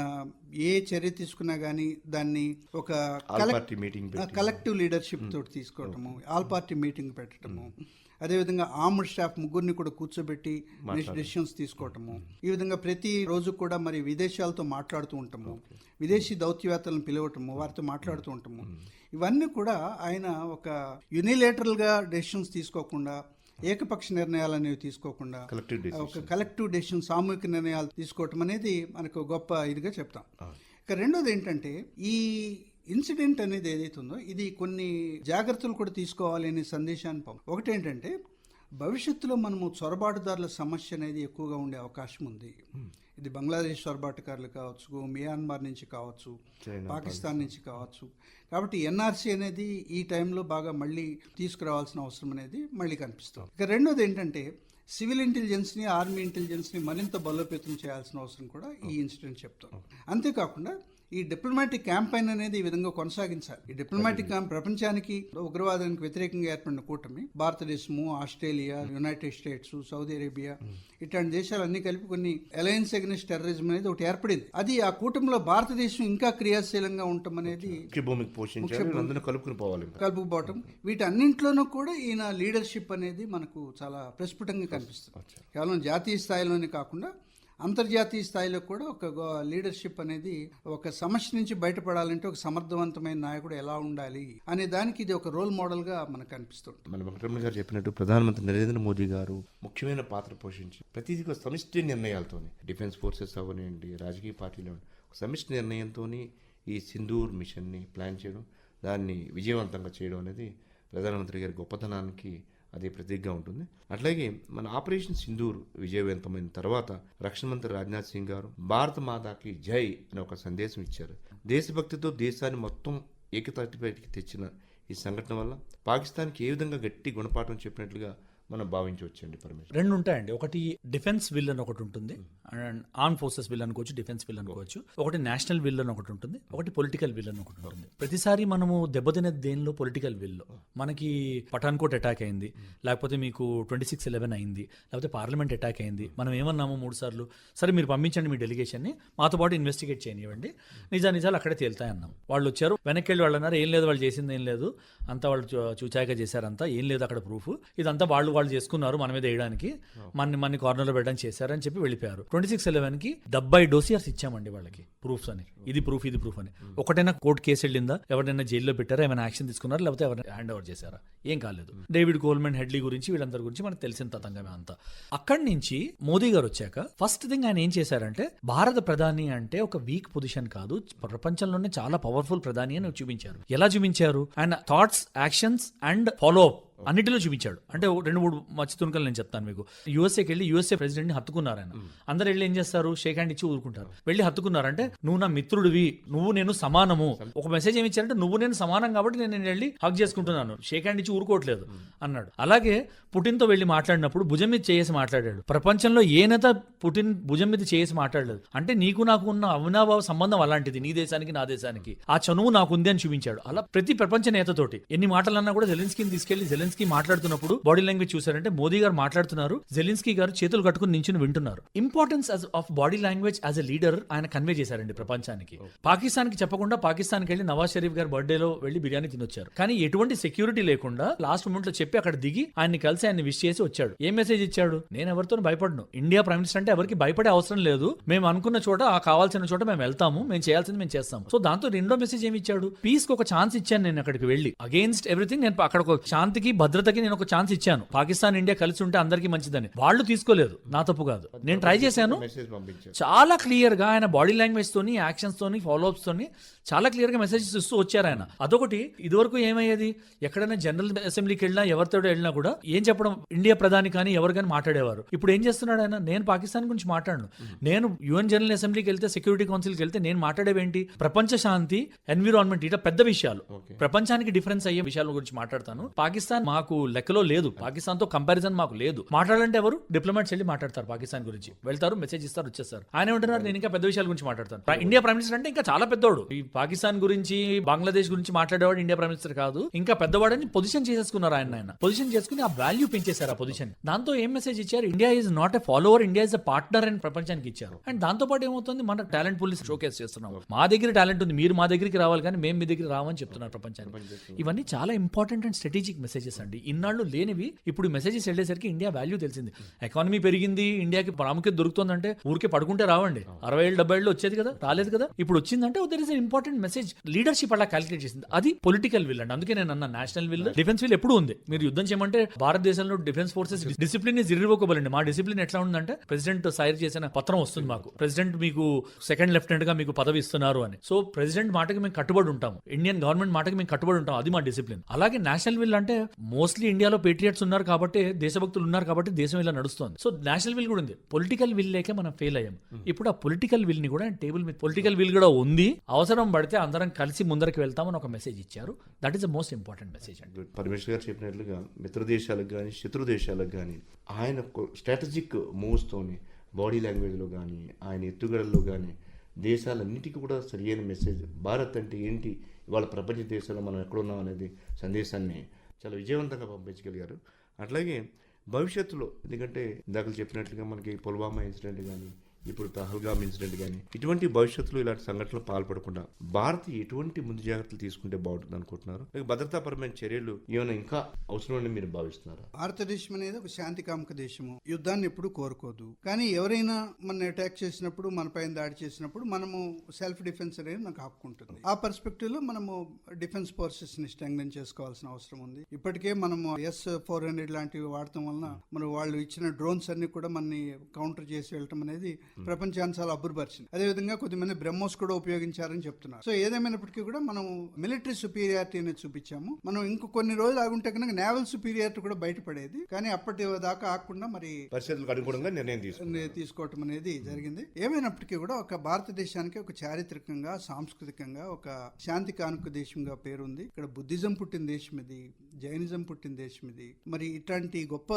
S4: ఏ చర్య తీసుకున్నా కానీ దాన్ని ఒక
S2: పార్టీ మీటింగ్ పెట్టి
S4: కలెక్టివ్ లీడర్షిప్ తోటి తీసుకోవటము ఆల్ పార్టీ మీటింగ్ పెట్టడము అదేవిధంగా ఆర్మ్డ్ స్టాఫ్ ముగ్గురిని కూడా కూర్చోబెట్టి డెసిషన్స్ తీసుకోవటము. ఈ విధంగా ప్రతి రోజు కూడా మరి విదేశాలతో మాట్లాడుతూ ఉంటాము. విదేశీ దౌత్యవేత్తలను పిలవటము వారితో మాట్లాడుతూ ఉంటాము. ఇవన్నీ కూడా ఆయన ఒక యునిలేటరల్గా డెసిషన్స్ తీసుకోకుండా ఏకపక్ష నిర్ణయాలు అనేవి తీసుకోకుండా ఒక కలెక్టివ్ డెసిషన్ సామూహిక నిర్ణయాలు తీసుకోవటం అనేది మనకు గొప్ప ఇదిగా చెప్తాం. ఇక రెండోది ఏంటంటే ఈ ఇన్సిడెంట్ అనేది ఏదైతే ఉందో ఇది కొన్ని జాగ్రత్తలు కూడా తీసుకోవాలి అనే సందేశాన్ని పంప ఒకటి ఏంటంటే భవిష్యత్తులో మనము చొరబాటుదారుల సమస్య అనేది ఎక్కువగా ఉండే అవకాశం ఉంది. ఇది బంగ్లాదేశ్ చొరబాటుకారులు కావచ్చు మియాన్మార్ నుంచి కావచ్చు పాకిస్తాన్ నుంచి కావచ్చు. కాబట్టి ఎన్ఆర్సీ అనేది ఈ టైంలో బాగా మళ్ళీ తీసుకురావాల్సిన అవసరం అనేది మళ్ళీ కనిపిస్తుంది. ఇక రెండోది ఏంటంటే సివిల్ ఇంటెలిజెన్స్ని ఆర్మీ ఇంటెలిజెన్స్ని మరింత బలోపేతం చేయాల్సిన అవసరం కూడా ఈ ఇన్సిడెంట్ చెప్తాం అంతేకాకుండా ఈ డిప్లొమాటిక్ క్యాంపైన్ అనేది ఈ విధంగా కొనసాగించాలి. ఈ డిప్లొమాటిక్ క్యాంప్ ప్రపంచానికి ఉగ్రవాదానికి వ్యతిరేకంగా ఏర్పడిన కూటమి భారతదేశము Australia United States Saudi Arabia ఇట్లాంటి దేశాలన్నీ కలిపి కొన్ని అలయన్స్ అగెనిస్ట్ టెర్రరిజం అనేది ఒకటి ఏర్పడింది. అది ఆ కూటమిలో భారతదేశం ఇంకా క్రియాశీలంగా ఉండటం అనేది కలుపుకోవటం. వీటన్నింటిలోనూ కూడా ఈయన లీడర్షిప్ అనేది మనకు చాలా ప్రస్ఫుటంగా కనిపిస్తుంది. కేవలం జాతీయ స్థాయిలోనే కాకుండా అంతర్జాతీయ స్థాయిలో కూడా ఒక గో- లీడర్షిప్ అనేది ఒక సమస్య నుంచి బయటపడాలంటే ఒక సమర్థవంతమైన నాయకుడు ఎలా ఉండాలి అనే దానికి ఇది ఒక రోల్ మోడల్గా మనకు కనిపిస్తుంది
S2: మన వెంకటరమణ గారు చెప్పినట్టు ప్రధానమంత్రి నరేంద్ర మోదీ గారు ముఖ్యమైన పాత్ర పోషించి ప్రతిదీ ఒక సమిష్టి నిర్ణయాలతోనే డిఫెన్స్ ఫోర్సెస్ అవనివ్వండి రాజకీయ పార్టీలు ఒక సమిష్టి నిర్ణయంతో ఈ సింధూర్ మిషన్ని ప్లాన్ చేయడం దాన్ని విజయవంతంగా చేయడం అనేది ప్రధానమంత్రి గారి గొప్పతనానికి అదే ప్రతీకగా ఉంటుంది. అట్లాగే మన ఆపరేషన్ సింధూర్ విజయవంతమైన తర్వాత రక్షణ మంత్రి రాజ్నాథ్ సింగ్ గారు భారత మాతాకి జై అనే ఒక సందేశం ఇచ్చారు. దేశభక్తితో దేశాన్ని మొత్తం ఏకతాటిపైకి తెచ్చిన ఈ సంఘటన వల్ల పాకిస్తాన్కి ఏ విధంగా గట్టి గుణపాఠం చెప్పినట్లుగా మనం భావించవచ్చండి పర్మిషన్
S3: రెండు ఉంటాయండి ఒకటి డిఫెన్స్ విల్ అని ఒకటి ఉంటుంది. అండ్ ఆర్మ్ ఫోర్సెస్ విల్ అనుకోవచ్చు డిఫెన్స్ విల్ అనుకోవచ్చు. ఒకటి నేషనల్ విల్ అని ఒకటి ఉంటుంది. ఒకటి పొలిటికల్ విల్ అని ఒకటి ఉంటుంది. ప్రతిసారి మనము దెబ్బతినే దేనిలో? పొలిటికల్ విల్లో. మనకి పఠాన్కోట్ అటాక్ అయింది. లేకపోతే మీకు ట్వంటీ సిక్స్ ఎలెవెన్ అయింది. లేకపోతే పార్లమెంట్ అటాక్ అయింది. మనం ఏమన్నాము మూడు సార్లు? సరే మీరు పంపించండి మీ డెలిగేషన్ని. మాతో పాటు ఇన్వెస్టిగేట్ చేయనివ్వండి. నిజా నిజాలు అక్కడే తేలుతాయన్నాం వాళ్ళు వచ్చారు. వెనక్కి వెళ్ళి వాళ్ళు అన్నారు ఏం లేదు వాళ్ళు చేసింది ఏం లేదు. అంతా వాళ్ళు చూ- చూచాక చేశారంతా. ఏం లేదు అక్కడ ప్రూఫ్. ఇదంతా వాళ్ళు వాళ్ళు చేసుకున్నారు మన మీద వేయడానికి. మన మన కార్నర్లో పెట్టడానికి చేశారని చెప్పి వెళ్ళిపోయారు. ట్వంటీ సిక్స్ ఎలెవెన్కి డెబ్బై డోసియర్స్ ఇచ్చామండి వాళ్ళకి ప్రూఫ్స్ అని. ఇది ప్రూఫ్ ఇది ప్రూఫ్ అని. ఒకటైనా కోర్టు కేసు వెళ్ళిందా? ఎవరైనా జైల్లో పెట్టారా? ఏమైనా యాక్షన్ తీసుకున్నారా? లేకపోతే ఎవరైనా హ్యాండ్ ఓవర్ చేశారా? ఏం కాలేదు. డేవిడ్ కోల్మెన్ హెడ్లీ గురించి వీళ్ళందరి గురించి మనకు తెలిసిన తతంగమే అంతా. అక్కడి నుంచి మోదీ గారు వచ్చాక ఫస్ట్ థింగ్ ఆయన ఏం చేశారంటే భారత ప్రధాని అంటే ఒక వీక్ పొజిషన్ కాదు. ప్రపంచంలోనే చాలా పవర్ఫుల్ ప్రధాని అని చూపించారు. ఎలా చూపించారు? ఆయన thoughts actions and follow up అన్నిటిలో చూపించాడు. అంటే రెండు మూడు మచ్చి తునకలు నేను చెప్తాను మీకు. యూఎస్ఏకి వెళ్ళి యూఎస్ఏ ప్రెసిడెంట్ని హత్తుకున్నారు ఆయన. అందరు వెళ్ళి ఏం చేస్తారు? షేక్ హ్యాండ్ ఇచ్చి ఊరుకుంటారు. వెళ్ళి హత్తుకున్నారంటే నువ్వు నా మిత్రుడివి. నువ్వు నేను సమానము. ఒక మెసేజ్ ఏమి ఇచ్చారంటే నువ్వు నేను సమానం కాబట్టి నేను వెళ్ళి హక్ చేసుకుంటున్నాను. షేక్ హ్యాండ్ ఇచ్చి ఊరుకోవట్లేదు. అన్నాడు. అలాగే పుటిన్తో వెళ్ళి మాట్లాడినప్పుడు భుజం మీద చేసి మాట్లాడాడు. ప్రపంచంలో ఏ నేత పుటిన్ భుజం మీద చేసి మాట్లాడలేదు. అంటే నీకు నాకు ఉన్న అవినాభావ సంబంధం అలాంటిది. నీ దేశానికి నా దేశానికి. ఆ చనువు నాకు ఉంది అని చూపించాడు. అలా ప్రతి ప్రపంచ నేతతోటి. ఎన్ని మాటలన్నా కూడా జెలెన్స్కీని తీసుకెళ్ళి జెలెన్స్కీ మాట్లాడుతున్నప్పుడు బాడీ లాంగ్వేజ్ చూసారంటే మోదీ గారు మాట్లాడుతున్నారు జెలెన్స్కీ గారు చేతులు కట్టుకుని నించుని వింటున్నారు. Importance of body language as a leader ఆయన కన్వే చేశారండి ప్రపంచానికి. పాకిస్తాన్కి చెప్పకుండా పాకిస్తాన్కి వెళ్ళి నవాజ్ షరీఫ్ గారు బర్త్డేలో వెళ్ళి బిర్యానీ తినొచ్చారు. కానీ ఎటువంటి సెక్యూరిటీ లేకుండా లాస్ట్ మూమెంట్లో చెప్పి అక్కడ దిగి ఆయన్ని కలిసి ఆయన విష్ చేసి వచ్చాడు. ఏం మెసేజ్ ఇచ్చాడు? నేను ఎవరితో భయపడను. ఇండియా ప్రైమ్ మినిస్టర్ అంటే ఎవరికి భయపడే అవసరం లేదు. మేము అనుకున్న చోట ఆ కావాల్సిన చోట మేము వెళ్తాము. మేము చేయాల్సింది మేము చేస్తాము. సో దాంతో రెండో మెసేజ్ ఏమి ఇచ్చాడు? పీస్కి ఒక ఛాన్స్ ఇచ్చాను నేను అక్కడికి వెళ్ళి. అగేన్స్ట్ ఎవ్రీథింగ్ నేను అక్కడ ఒక శాంతికి భద్రతకి నేను ఒక ఛాన్స్ ఇచ్చాను. పాకిస్తాన్ ఇండియా కలిసి ఉంటే అందరికీ మంచిదని. వాళ్ళు తీసుకోలేదు నా తప్పు కాదు. నేను ట్రై చేశాను. చాలా క్లియర్గా ఆయన బాడీ లాంగ్వేజ్ తోని యాక్షన్స్ తోని ఫాలో అప్స్ తోని చాలా క్లియర్గా మెసేజెస్ ఇస్తూ వచ్చారు ఆయన. అదొకటి. ఇదివరకు ఏమయ్యేది? ఎక్కడైనా జనరల్ అసెంబ్లీకి వెళ్ళినా ఎవరితో వెళ్ళినా కూడా ఏం చెప్పడం? ఇండియా ప్రధాని కానీ ఎవరు కానీ మాట్లాడేవారు. ఇప్పుడు ఏం చేస్తున్నాడు ఆయన? నేను పాకిస్తాన్ గురించి మాట్లాడను. నేను యుఎన్ జనరల్ అసెంబ్లీకి వెళ్తే సెక్యూరిటీ కౌన్సిల్కి వెళ్తే నేను మాట్లాడేవేంటి? ప్రపంచ శాంతి ఎన్విరాన్మెంట్ ఇట్లా పెద్ద విషయాలు. ప్రపంచానికి డిఫరెన్స్ అయ్యే విషయాల గురించి మాట్లాడతాను. పాకిస్తాన్ మాకు లెక్కలో లేదు. పాకిస్తాన్తో కంపారిజన్ మాకు లేదు. మాట్లాడాలంటే ఎవరు? డిప్లొమాట్స్ వెళ్ళి మాట్లాడతారు పాకిస్తాన్ గురించి. వెళ్తారు మెసేజ్ ఇస్తారు వచ్చేస్తారు. ఆయన ఏమంటున్నారు? నేను ఇంకా పెద్ద విషయాల గురించి మాట్లాడతాను. ఇండియా ప్రైమ్ మినిస్టర్ అంటే ఇంకా చాలా పెద్దోడు. ఈ పాకిస్తాన్ గురించి బంగ్లాదేశ్ గురించి మాట్లాడేవాడు ఇండియా ప్రైమ్ మినిస్టర్ కాదు. ఇంకా పెద్దవాడని పొజిషన్ చేసేసుకున్నారు ఆయన ఆయన. పొజిషన్ చేసుకుని ఆ వాల్యూ పెంచేశారు ఆ పొజిషన్ దాంతో ఏం మెసేజ్ ఇచ్చారు? India is not a follower India is a partner అని ప్రపంచానికి ఇచ్చారు. అండ్ దాంతో పాటు ఏమవుతుంది? మన టాలెంట్ పోలీస్ షోకేస్ చేస్తున్నాం. మా దగ్గర టాలెంట్ ఉంది. మీరు మా దగ్గరికి రావాలి కానీ మేము మీ దగ్గర రావని చెప్తున్నారు ప్రపంచానికి. ఇవన్నీ చాలా ఇంపార్టెంట్ అండ్ స్ట్రాటజిక్ మెసేజెస్ అండి ఇన్నాళ్ళు లేనివి ఇప్పుడు మెసేజెస్ వెళ్ళేసరికి ఇండియా వాల్యూ తెలిసింది. ఎకానమీ పెరిగింది ఇండియాకి ప్రాముఖ్యత దొరుకుతుందంటే ఊరికే పడుకుంటే రావండి. అరవై ఏళ్ళు డెబ్బై ఏళ్ళు వచ్చేది కదా రాలేదు కదా? ఇప్పుడు వచ్చిందంటే there is important message leadership అలా క్యాలిక్యులేట్ చేసింది. అది పొలిటికల్ విల్ అండి. అందుకే నేను అన్న నేషనల్ విల్ డిఫెన్స్ విల్ ఎప్పుడు ఉంది. మీరు యుద్ధం చేయమంటే భారతదేశంలో defence forces discipline is irrevocable అండి మా డిసిప్లిన్ ఎట్లా ఉందంటే ప్రెసిడెంట్ సైర్ చేసిన పత్రం వస్తుంది మాకు. ప్రెసిడెంట్ మీకు సెకండ్ లెఫ్టినెంట్గా మీకు పదవి ఇస్తున్నారు అని. సో ప్రెసిడెంట్ మాటకి మేము కట్టుబడి ఉంటాం ఇండియన్ గవర్నమెంట్ మాటకి మేము కట్టుబడి ఉంటాం అది మా డిసిప్లిన్ అలాగే నేషనల్ విల్ అంటే మోస్ట్లీ ఇండియాలో పేట్రియట్స్ ఉన్నారు కాబట్టి దేశభక్తులు ఉన్నారు కాబట్టి దేశం ఇలా నడుస్తుంది. సో నేషనల్ విల్ కూడా ఉంది. పొలిటికల్ విల్ లేక మనం ఫెయిల్ అయ్యాం. ఇప్పుడు ఆ పొలిటికల్ విల్ని కూడా టేబుల్ మీద పొలిటికల్ విల్ కూడా ఉంది. అవసరం పడితే అందరం కలిసి ముందరికి వెళ్తామని ఒక మెసేజ్ ఇచ్చారు. That is the most important message అండి.
S2: పరమేశ్వర్ గారు చెప్పినట్లుగా మిత్ర దేశాలకు కానీ శత్రు దేశాలకు కానీ ఆయన స్ట్రాటజిక్ మూవ్స్తోని బాడీ లాంగ్వేజ్లో కానీ ఆయన ఎత్తుగడల్లో కానీ దేశాలన్నిటికీ కూడా సరియైన మెసేజ్ భారత్ అంటే ఏంటి? ఇవాళ ప్రపంచ దేశాల్లో మనం ఎక్కడున్నాం అనేది సందేశాన్ని చాలా విజయవంతంగా పంపించగలిగారు. అట్లాగే భవిష్యత్తులో ఎందుకంటే ఇందాక చెప్పినట్లుగా మనకి పుల్వామా ఇన్సిడెంట్ కానీ ఇప్పుడు పహల్గామ్ ఇన్సిడెంట్ కానీ ఇటువంటి భవిష్యత్తులో ఇలాంటి సంఘటనలు పాల్పడకుండా భారత్ ఎటువంటి ముందు జాగ్రత్తలు తీసుకుంటే బాగుంటుంది అనుకుంటున్నారు? భద్రతాపరమైన చర్యలు ఏమైనా ఇంకా అవసరమని మీరు భావిస్తున్నారా?
S4: భారతదేశం అనేది ఒక శాంతి కామక దేశము. యుద్ధాన్ని ఎప్పుడు కోరుకోదు. కానీ ఎవరైనా మన అటాక్ చేసినప్పుడు మన పైన దాడి చేసినప్పుడు మనము సెల్ఫ్ డిఫెన్స్ అనేది మనకు ఆపుకుంటుంది ఆ పర్స్పెక్టివ్లో మనము డిఫెన్స్ ఫోర్సెస్ని స్ట్రెంగ్ చేసుకోవాల్సిన అవసరం ఉంది. ఇప్పటికే మనము ఎస్ ఫోర్ హండ్రెడ్ లాంటివి వాడటం వలన మన వాళ్ళు ఇచ్చిన డ్రోన్స్ అన్ని కూడా మనని కౌంటర్ చేసి వెళ్ళటం అనేది ప్రపంచాన్ని చాలా అబ్బురపరిచింది. అదేవిధంగా కొద్దిమంది బ్రహ్మోస్ కూడా ఉపయోగించారని చెప్తున్నారు. సో ఏదేమైనప్పటికీ కూడా మనం మిలిటరీ సుపీరియారిటీ అనేది చూపించాము. మనం ఇంకో కొన్ని రోజులు ఆగుంటే కనుక నేవల్ సుపీరియారిటీ కూడా బయటపడేది. కానీ అప్పటి దాకా ఆకుండా మరి
S2: పరిస్థితులకు అనుగుణంగా నిర్ణయం
S4: తీసుకోవటం అనేది జరిగింది. ఏమైనప్పటికీ కూడా ఒక భారతదేశానికి ఒక చారిత్రకంగా సాంస్కృతికంగా ఒక శాంతి కానుక దేశంగా పేరుంది. ఇక్కడ బుద్ధిజం పుట్టిన దేశం ఇది. జైనిజం పుట్టిన దేశం ఇది. మరి ఇట్లాంటి గొప్ప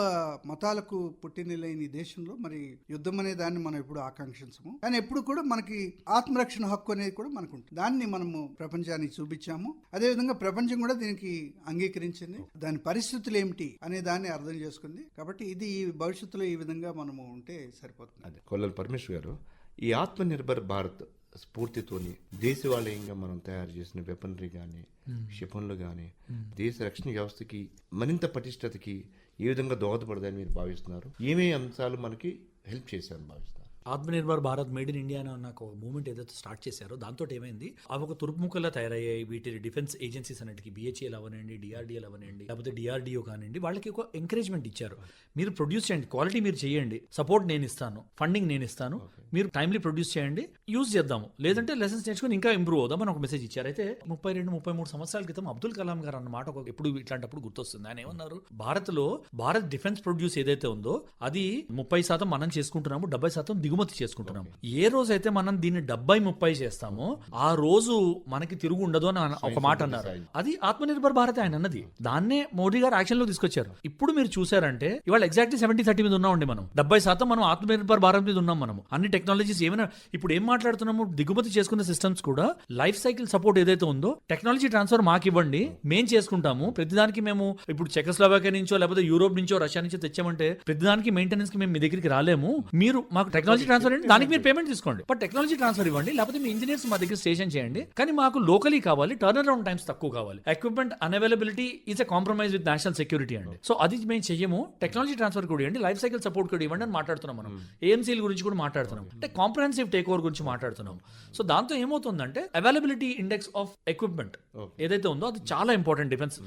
S4: మతాలకు పుట్టినలైన ఈ దేశంలో మరి యుద్ధం అనే దాన్ని మనం ఎప్పుడు ఆకాంక్షించము. కానీ ఎప్పుడు కూడా మనకి ఆత్మరక్షణ హక్కు అనేది కూడా మనకు ఉంటుంది దాన్ని మనము ప్రపంచానికి చూపించాము. అదేవిధంగా ప్రపంచం కూడా దీనికి అంగీకరించింది. దాని పరిస్థితులు ఏమిటి అనే దాన్ని అర్థం చేసుకుంది. కాబట్టి ఇది ఈ భవిష్యత్తులో ఈ విధంగా మనము ఉంటే సరిపోతుంది.
S2: అదే కొల్లల పరమేశ్వర్ గారు ఈ ఆత్మనిర్భర్ భారత్ స్ఫూర్తితోని దేశవాళయంగా మనం తయారు చేసిన వెపనరీ కానీ క్షిపణులు కానీ దేశ రక్షణ వ్యవస్థకి మరింత పటిష్టతకి ఏ విధంగా దోహదపడదని మీరు భావిస్తున్నారు? ఏమేమి అంశాలు మనకి హెల్ప్ చేశారని భావిస్తున్నారు?
S3: Atmanirbhar Bharat made in India అన్న ఒక మూమెంట్ ఏదైతే స్టార్ట్ చేశారో దాంతో ఏమైంది? అవి ఒక తురుపుముక్కలా తయారయ్యాయి. వీటి డిఫెన్స్ ఏజెన్సీస్ అన్నిటికీ బిహెచ్ఎల్ అవనండి డిఆర్డిఎల్ అవనండి లేకపోతే డిఆర్డిఓ కానివ్వండి వాళ్ళకి ఒక ఎంకరేజ్మెంట్ ఇచ్చారు. మీరు ప్రొడ్యూస్ చేయండి క్వాలిటీ మీరు చేయండి సపోర్ట్ నేను ఇస్తాను ఫండింగ్ నేను ఇస్తాను మీరు టైమ్లీ ప్రొడ్యూస్ చేయండి యూజ్ చేద్దాము. లేదంటే లెసన్స్ నేర్చుకుని ఇంకా ఇంప్రూవ్ అవుదాం అని ఒక మెసేజ్ ఇచ్చారు. అయితే ముప్పై రెండు ముప్పై మూడు సంవత్సరాల క్రితం అబ్దుల్ కలాం గారు అన్న మాట ఒక ఎప్పుడు ఇట్లాంటప్పుడు గుర్తొస్తుంది. ఆయన ఏమన్నారు? భారత్లో భారత్ డిఫెన్స్ ప్రొడ్యూస్ ఏదైతే ఉందో అది ముప్పై శాతం మనం చేసుకుంటున్నాము డెబ్బై శాతం దిగుమతి చేసుకుంటున్నాము ఏ రోజు అయితే మనం దీన్ని డెబ్బై ముప్పై చేస్తామో ఆ రోజు మనకి తిరుగు ఉండదు అని ఒక మాట అన్నారు. అది ఆత్మనిర్భర్ భారత్ ఆయన అన్నది. దాన్నే మోడీ గారు యాక్షన్లో తీసుకొచ్చారు. ఇప్పుడు మీరు చూసారంటే ఇవాళ ఎగ్జాక్ట్లీ సెవెంటీ థర్టీ మీద ఉన్నామండి మనం. డెబ్బై శాతం మనం ఆత్మనిర్భర్ భారత్ మీద ఉన్నాం మనం అన్ని టెక్నాలజీస్ ఏమైనా ఇప్పుడు ఏం మాట్లాడుతున్నాము దిగుమతి చేసుకున్న సిస్టమ్స్ కూడా లైఫ్ సైకిల్ సపోర్ట్ ఏదైతే ఉందో టెక్నాలజీ ట్రాన్స్ఫర్ మాకు ఇవ్వండి. మేం చేసుకుంటాము. ప్రతిదానికి మేము ఇప్పుడు చెకస్లోవాకియా నుంచో లేకపోతే యూరోప్ నుంచో రష్యా నుంచో తెచ్చామంటే ప్రతిదానికి మెయింటెనెన్స్కి మేము మీ దగ్గరికి రాలేము. మీరు మాకు టెక్నాలజీ ట్రాన్స్ఫర్ అండి దానికి మీరు పేమెంట్ తీసుకోండి. బట్ టెక్నాలజీ ట్రాన్స్ఫర్ ఇవ్వండి లేకపోతే మీ ఇంజనీర్స్ మా దగ్గర స్టేషన్ చేయండి. కానీ మాకు లోకలీ కావాలి టర్న్ అరౌండ్ టైమ్స్ తక్కువ కావాలి. Equipment unavailability is a compromise with national security అండి. సో అది మేము చెయ్యము. టెక్నాలజీ ట్రాన్స్ఫర్ కూడా ఇవ్వండి లైఫ్ సైకిల్ సపోర్ట్ కూడా ఇవ్వండి అని మాట్లాడుతున్నాం మనం. ఏఎంసీల గురించి కూడా మాట్లాడుతున్నాం. అంటే కాంప్రహెన్సివ్ టేక్ ఓవర్ గురించి మాట్లాడుతున్నాం. సో దాంతో ఏమవుతుందంటే అవైలబిలిటీ ఇండెక్స్ ఆఫ్ ఎక్విప్మెంట్ ఏదైతే ఉందో అది చాలా ఇంపార్టెంట్ డిఫెన్స్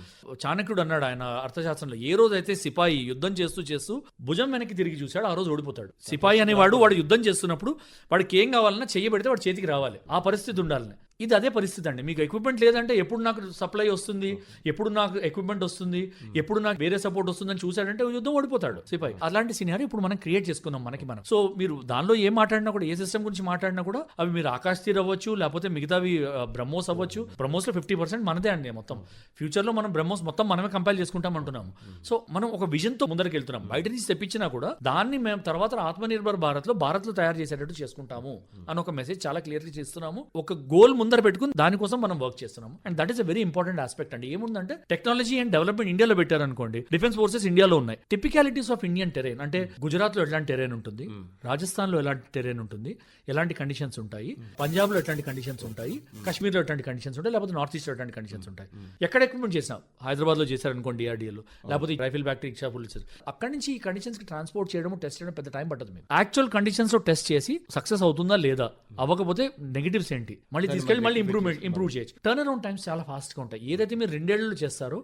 S3: చాణక్యుడు అన్నాడు ఆయన అర్థశాస్త్రంలో ఏ రోజు అయితే సిపాయి యుద్ధం చేస్తూ చేస్తూ భుజం వెనక్కి తిరిగి చూశాడు ఆ రోజు ఓడిపోతాడు. సిపాయి అనేవాడు వాడు యుద్ధం చేస్తున్నప్పుడు వాడికి ఏం కావాలన్నా చెయ్యబడితే వాడి చేతికి రావాలి. ఆ పరిస్థితి ఉండాలని. ఇది అదే పరిస్థితి అండి. మీకు ఎక్విప్మెంట్ లేదంటే ఎప్పుడు నాకు సప్లై వస్తుంది ఎప్పుడు నాకు ఎక్విప్మెంట్ వస్తుంది ఎప్పుడు నాకు వేరే సపోర్ట్ వస్తుందని చూశాడంటే యుద్ధం ఓడిపోతాడు సిపాయి. అలాంటి సినారీ ఇప్పుడు మనం క్రియేట్ చేసుకున్నాం మనకి మనం. సో మీరు దానిలో ఏం మాట్లాడినా కూడా ఏ సిస్టమ్ గురించి మాట్లాడినా కూడా అవి మీరు ఆకాశ్ తీర్ అవ్వచ్చు లేకపోతే మిగతావి బ్రహ్మోస్ అవ్వచ్చు. బ్రహ్మోస్లో ఫిఫ్టీ పర్సెంట్ మనదే అండి మొత్తం. ఫ్యూచర్లో మనం బ్రహ్మోస్ మొత్తం మనమే కంపైల్ చేసుకుంటాం అంటున్నాము. సో మనం ఒక విజన్తో ముందరికి వెళ్తున్నాం. బయట నుంచి తెప్పించినా కూడా దాన్ని మేము తర్వాత ఆత్మనిర్భర్ భారత్లో భారత్లో తయారు చేసేటట్టు చేసుకుంటాము అని ఒక మెసేజ్ చాలా క్లియర్లీ చేస్తున్నాము. ఒక గోల్ ముందర పెట్టుకుని దానికోసం మనం వర్క్ చేస్తున్నాము. And that is a very important aspect అండి. ఏముందంటే టెక్నాలజీ అండ్ డెవలప్మెంట్ ఇండియాలో పెట్టారనుకోండి డిఫెన్స్ ఫోర్సెస్ ఇండియాలో ఉన్నాయి. టిపికాలిటీస్ ఆఫ్ ఇండియన్ టెరైన్ అంటే గుజరాత్లో ఎలాంటి టెరైన్ ఉంటుంది రాజస్థాన్లో ఎలాంటి టెరైన్ ఉంటుంది ఎలాంటి కండిషన్స్ ఉంటాయి పంజాబ్లో ఎట్లాంటి కండిషన్స్ ఉంటాయి కాశ్మీర్లో ఎట్లాంటి కండిషన్స్ ఉంటాయి లేకపోతే నార్త్ ఈస్ట్లో ఎట్లాంటి కండిషన్స్ ఉంటాయి. ఎక్కడ ఎక్విప్మెంట్ చేసాం హైదరాబాద్లో చేశారనుకోండి డిఆర్డీఏలో లేకపోతే రైఫిల్ ఫ్యాక్టరీ ఇచ్చాపుల్ అక్కడి నుంచి ఈ కండిషన్స్కి ట్రాన్స్పోర్ట్ చేయడం టెస్ట్ చేయడం పెద్ద టైం పట్టదు యాక్చువల్ కండిషన్స్లో టెస్ట్ చేసి సక్సెస్ అవుతుందా లేదా? అవ్వకపోతే నెగిటివ్స్ ఏంటి? మళ్ళీ తీసుకెళ్ళి మళ్ళీ ఇంప్రూవ్మెంట్ ఇంప్రూవ్ చేయొచ్చు. టర్న్ అరౌండ్ టైమ్స్ చాలా ఫాస్ట్గా ఉంటాయి. ఏదైతే మీరు రెండేళ్ళలో చేస్తారో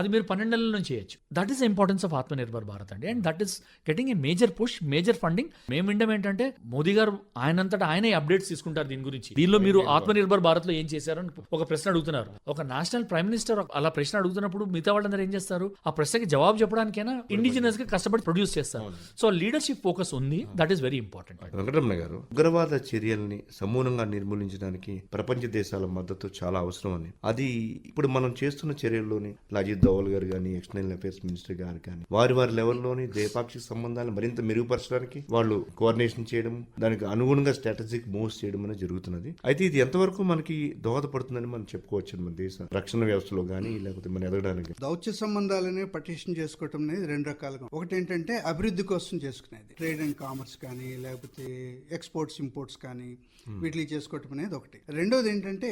S3: అది మీరు పన్నెండు నెలల నుంచి చేయొచ్చు that is importance of Atmanirbhar Bharat అండి. And that is getting a major push major funding మేము వినడం ఏంటంటే మోదీ గారు ఆయనంతటా ఆయనే అప్డేట్స్ తీసుకుంటారు దీని గురించి. దీనిలో మీరు ఆత్మనిర్భర్ భారత్లో ఏం చేశారని ఒక ప్రశ్న అడుగుతున్నారు. ఒక నేషనల్ ప్రైమ్ మినిస్టర్ అలా ప్రశ్న అడుగుతున్నప్పుడు మిగతా వాళ్ళందరూ ఏం చేస్తారు? ఆ ప్రశ్నకి జవాబు చెప్పడానికైనా ఇండిజినస్గా కష్టపడి ప్రొడ్యూస్ చేస్తారు. సో లీడర్షిప్ ఫోకస్ ఉంది. That is very important
S2: Venkataramana garu ఉగ్రవాద చర్యల్ని సమూలంగా నిర్మూలించడానికి ప్రపంచ దేశాల మద్దతు చాలా అవసరం అని అది ఇప్పుడు మనం చేస్తున్న చర్యల్లోని అజిత్ దోవల్ గారు కానీ ఎక్స్టర్నల్ అఫేర్స్ మినిస్టర్ గారు కానీ వారి వారి లెవెల్లోని ద్వైపాక్షిక సంబంధాలను మరింత మెరుగుపరచడానికి వాళ్ళు కోఆర్డినేషన్ చేయడం దానికి అనుగుణంగా స్ట్రాటజిక్ మూవ్స్ చేయడం అనేది జరుగుతున్నది. అయితే ఇది ఎంతవరకు మనకి దోహదపడుతుందని మనం చెప్పుకోవచ్చు మన దేశ రక్షణ వ్యవస్థలో కానీ లేకపోతే మన ఎదగడానికి
S4: దౌత్య సంబంధాలని పటిషన్ చేసుకోవటం అనేది రెండు రకాలుగా ఒకటి ఏంటంటే అభివృద్ధి కోసం చేసుకునేది. ట్రేడ్ అండ్ కామర్స్ కానీ లేకపోతే ఎక్స్పోర్ట్స్ ఇంపోర్ట్స్ కానీ వీటికి చేసుకోవటం అనేది ఒకటి. రెండోది ఏంటంటే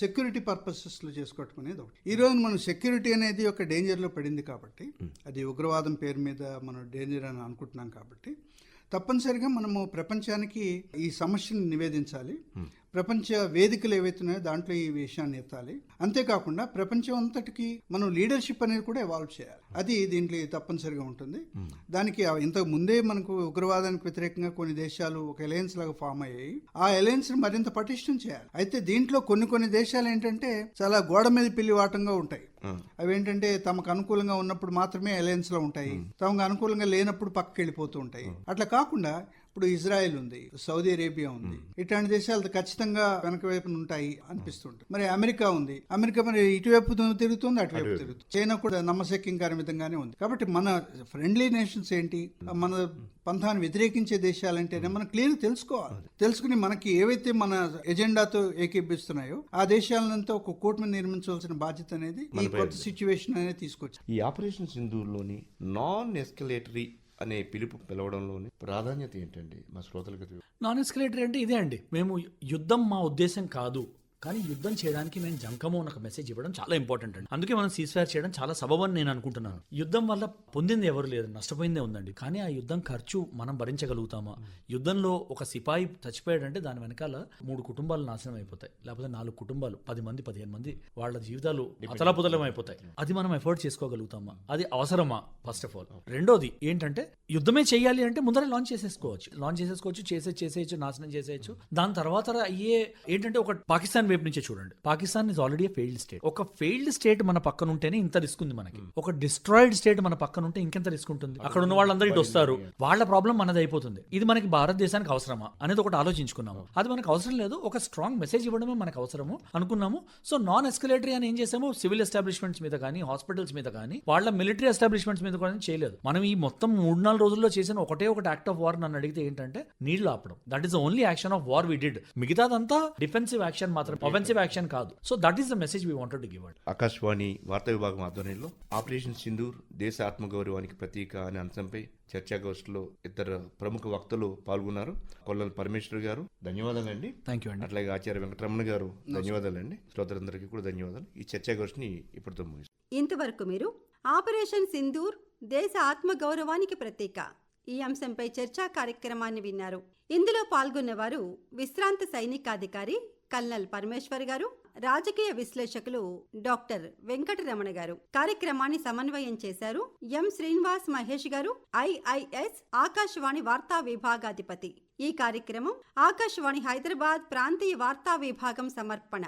S4: సెక్యూరిటీ పర్పసెస్లో చేసుకోవటం అనేది ఒకటి. ఈ రోజు మనం సెక్యూరిటీ అనేది ఒక డేంజర్లో పడింది కాబట్టి అది ఉగ్రవాదం పేరు మీద మనం డేంజర్ అని అనుకుంటున్నాం కాబట్టి తప్పనిసరిగా మనము ప్రపంచానికి ఈ సమస్యను నివేదించాలి. ప్రపంచ వేదికలు ఏవైతున్నాయో దాంట్లో ఈ విషయాన్ని ఎత్తాలి. అంతేకాకుండా ప్రపంచం అంతటికి మనం లీడర్షిప్ అనేది కూడా ఎవాల్వ్ చేయాలి. అది దీంట్లో తప్పనిసరిగా ఉంటుంది. దానికి ఇంతకు ముందే మనకు ఉగ్రవాదానికి వ్యతిరేకంగా కొన్ని దేశాలు ఒక అలయన్స్ లాగా ఫామ్ అయ్యాయి. ఆ అలయన్స్ మరింత పటిష్టం చేయాలి. అయితే దీంట్లో కొన్ని కొన్ని దేశాలు ఏంటంటే చాలా గోడ మీద పిల్లివాటంగా ఉంటాయి. అవి ఏంటంటే తమకు అనుకూలంగా ఉన్నప్పుడు మాత్రమే అలయన్స్లో ఉంటాయి. తమకు అనుకూలంగా లేనప్పుడు పక్కకి వెళ్ళిపోతూ ఉంటాయి. అట్లా కాకుండా ఇప్పుడు ఇజ్రాయెల్ ఉంది సౌదీ అరేబియా ఉంది. ఇట్లాంటి దేశాలు ఖచ్చితంగా వెనక వైపున ఉంటాయి అనిపిస్తుంటుంది. మరి అమెరికా ఉంది. అమెరికా మరి ఇటువైపు తిరుగుతుంది అటువైపు తిరుగుతుంది. చైనా కూడా నమ్మశక్యంకర విధంగానే ఉంది. కాబట్టి మన ఫ్రెండ్లీ నేషన్స్ ఏంటి మన పంథాన్ని వ్యతిరేకించే దేశాలంటేనే మనం క్లియర్ తెలుసుకోవాలి. తెలుసుకుని మనకి ఏవైతే మన ఎజెండాతో ఏకీపిస్తున్నాయో ఆ దేశాలంతా ఒక కూటమి నిర్మించవలసిన బాధ్యత అనేది ఈ కొత్త సిచ్యువేషన్ అనేది తీసుకొచ్చింది.
S2: ఈ ఆపరేషన్ సింధూర్లోని నాన్ ఎస్కలేటరీ అనే పిలుపు పిలవడంలోని ప్రాధాన్యత ఏంటండి మా శ్రోతలకు?
S3: నాన్ ఎస్కలేటరీ అంటే ఇదే అండి. మేము యుద్ధం మా ఉద్దేశం కాదు. కానీ యుద్ధం చేయడానికి మేము జంకము అని ఒక మెసేజ్ ఇవ్వడం చాలా ఇంపార్టెంట్ అండి. అందుకే మనం సీస్ఫైర్ చేయడం చాలా సబబని నేను అనుకుంటున్నాను. యుద్ధం వల్ల పొందింది ఎవరు లేదు నష్టపోయిందే ఉందండి. కానీ ఆ యుద్ధం ఖర్చు మనం భరించగలుగుతామా? యుద్ధంలో ఒక సిపాయి చచ్చిపోయాడంటే దాని వెనకాల మూడు కుటుంబాలు నాశనం అయిపోతాయి. లేకపోతే నాలుగు కుటుంబాలు పది మంది పదిహేను మంది వాళ్ళ జీవితాలు అతలాపుతలం అయిపోతాయి. అది మనం ఎఫర్ట్ చేసుకోగలుగుతామా? అది అవసరమా? ఫస్ట్ ఆఫ్ ఆల్ రెండోది ఏంటంటే యుద్ధమే చేయాలి అంటే ముందర లాంచ్ చేసేసుకోవచ్చు. లాంచ్ చేసేసుకోవచ్చు చేసే చేసేయచ్చు నాశనం చేసేయచ్చు. దాని తర్వాత అయ్యే ఏంటంటే ఒక పాకిస్తాన్ వైపు నుంచే చూడండి. Pakistan is already failed state ఒక ఫెయిల్డ్ స్టేట్ మన పక్కన ఉంటేనే ఇంత రిస్క్ ఉంది మనకి. ఒక డిస్ట్రాయిడ్ స్టేట్ మన పక్కన ఉంటే ఇంకెంత రిస్క్ ఉంటుంది? అక్కడ ఉన్న వాళ్ళందరూ ఇటు వస్తారు వాళ్ళ ప్రాబ్లం మనది అయిపోతుంది. ఇది మనకి భారతదేశానికి అవసరమా? అనేది ఒకటి ఆలోచించుకున్నాము. అది మనకు అవసరం లేదు. ఒక స్ట్రాంగ్ మెసేజ్ ఇవ్వడమే మనకు అవసరము అనుకున్నాము. సో నాన్ ఎస్కలేటరీ అని ఏం చేసాము? సివిల్ ఎస్టాబ్లిష్మెంట్స్ మీద కానీ హాస్పిటల్స్ మీద కానీ వాళ్ళ మిలిటరీ ఎస్టాబ్లిష్మెంట్స్ మీద కూడా చేయలేదు. మనం ఈ మొత్తం మూడు నాలుగు రోజుల్లో చేసిన ఒకటే ఒకటి యాక్ట్ ఆఫ్ వార్ నన్ను అడిగితే ఏంటంటే నీళ్ళు ఆపడం. That is only action of war we did మిగతాదంతా డిఫెన్సివ్ యాక్షన్ మాత్రం ఒఫెన్సివ్ యాక్షన్ కాదు. So that is the message we wanted to give
S2: Akashvani వార్తా విభాగం ఆధ్వర్యంలో ఆపరేషన్ సింధూర్ దేశ ఆత్మగౌరవానికి ప్రతీక అనే అంశంపై చర్చాగోష్ఠిలో ఇద్దరు ప్రముఖ వక్తలు పాల్గొన్నారు. కొల్లల పరమేశ్వర్ గారు ధన్యవాదాలండి.
S3: థ్యాంక్ యూ అండి.
S2: అట్లాగే ఆచార్య వెంకటరమణ గారు ధన్యవాదాలండి. శ్రోతలందరికీ కూడా ధన్యవాదాలు. ఈ చర్చాగోష్ఠిని ఇప్పటితో ముగిస్తాం.
S1: ఇంతవరకు మీరు ఆపరేషన్ సింధూర్ దేశ ఆత్మ గౌరవానికి ప్రతీక ఈ అంశంపై చర్చా కార్యక్రమాన్ని విన్నారు. ఇందులో పాల్గొన్నవారు విశ్రాంత సైనికాధికారి కల్నల్ పరమేశ్వర్ గారు రాజకీయ విశ్లేషకులు డాక్టర్ వెంకటరమణ గారు. కార్యక్రమాన్ని సమన్వయం చేశారు ఎం శ్రీనివాస్ మహేష్ గారు ఐఐఎస్ ఆకాశవాణి వార్తా విభాగాధిపతి. ఈ కార్యక్రమం ఆకాశవాణి హైదరాబాద్ ప్రాంతీయ వార్తా విభాగం సమర్పణ.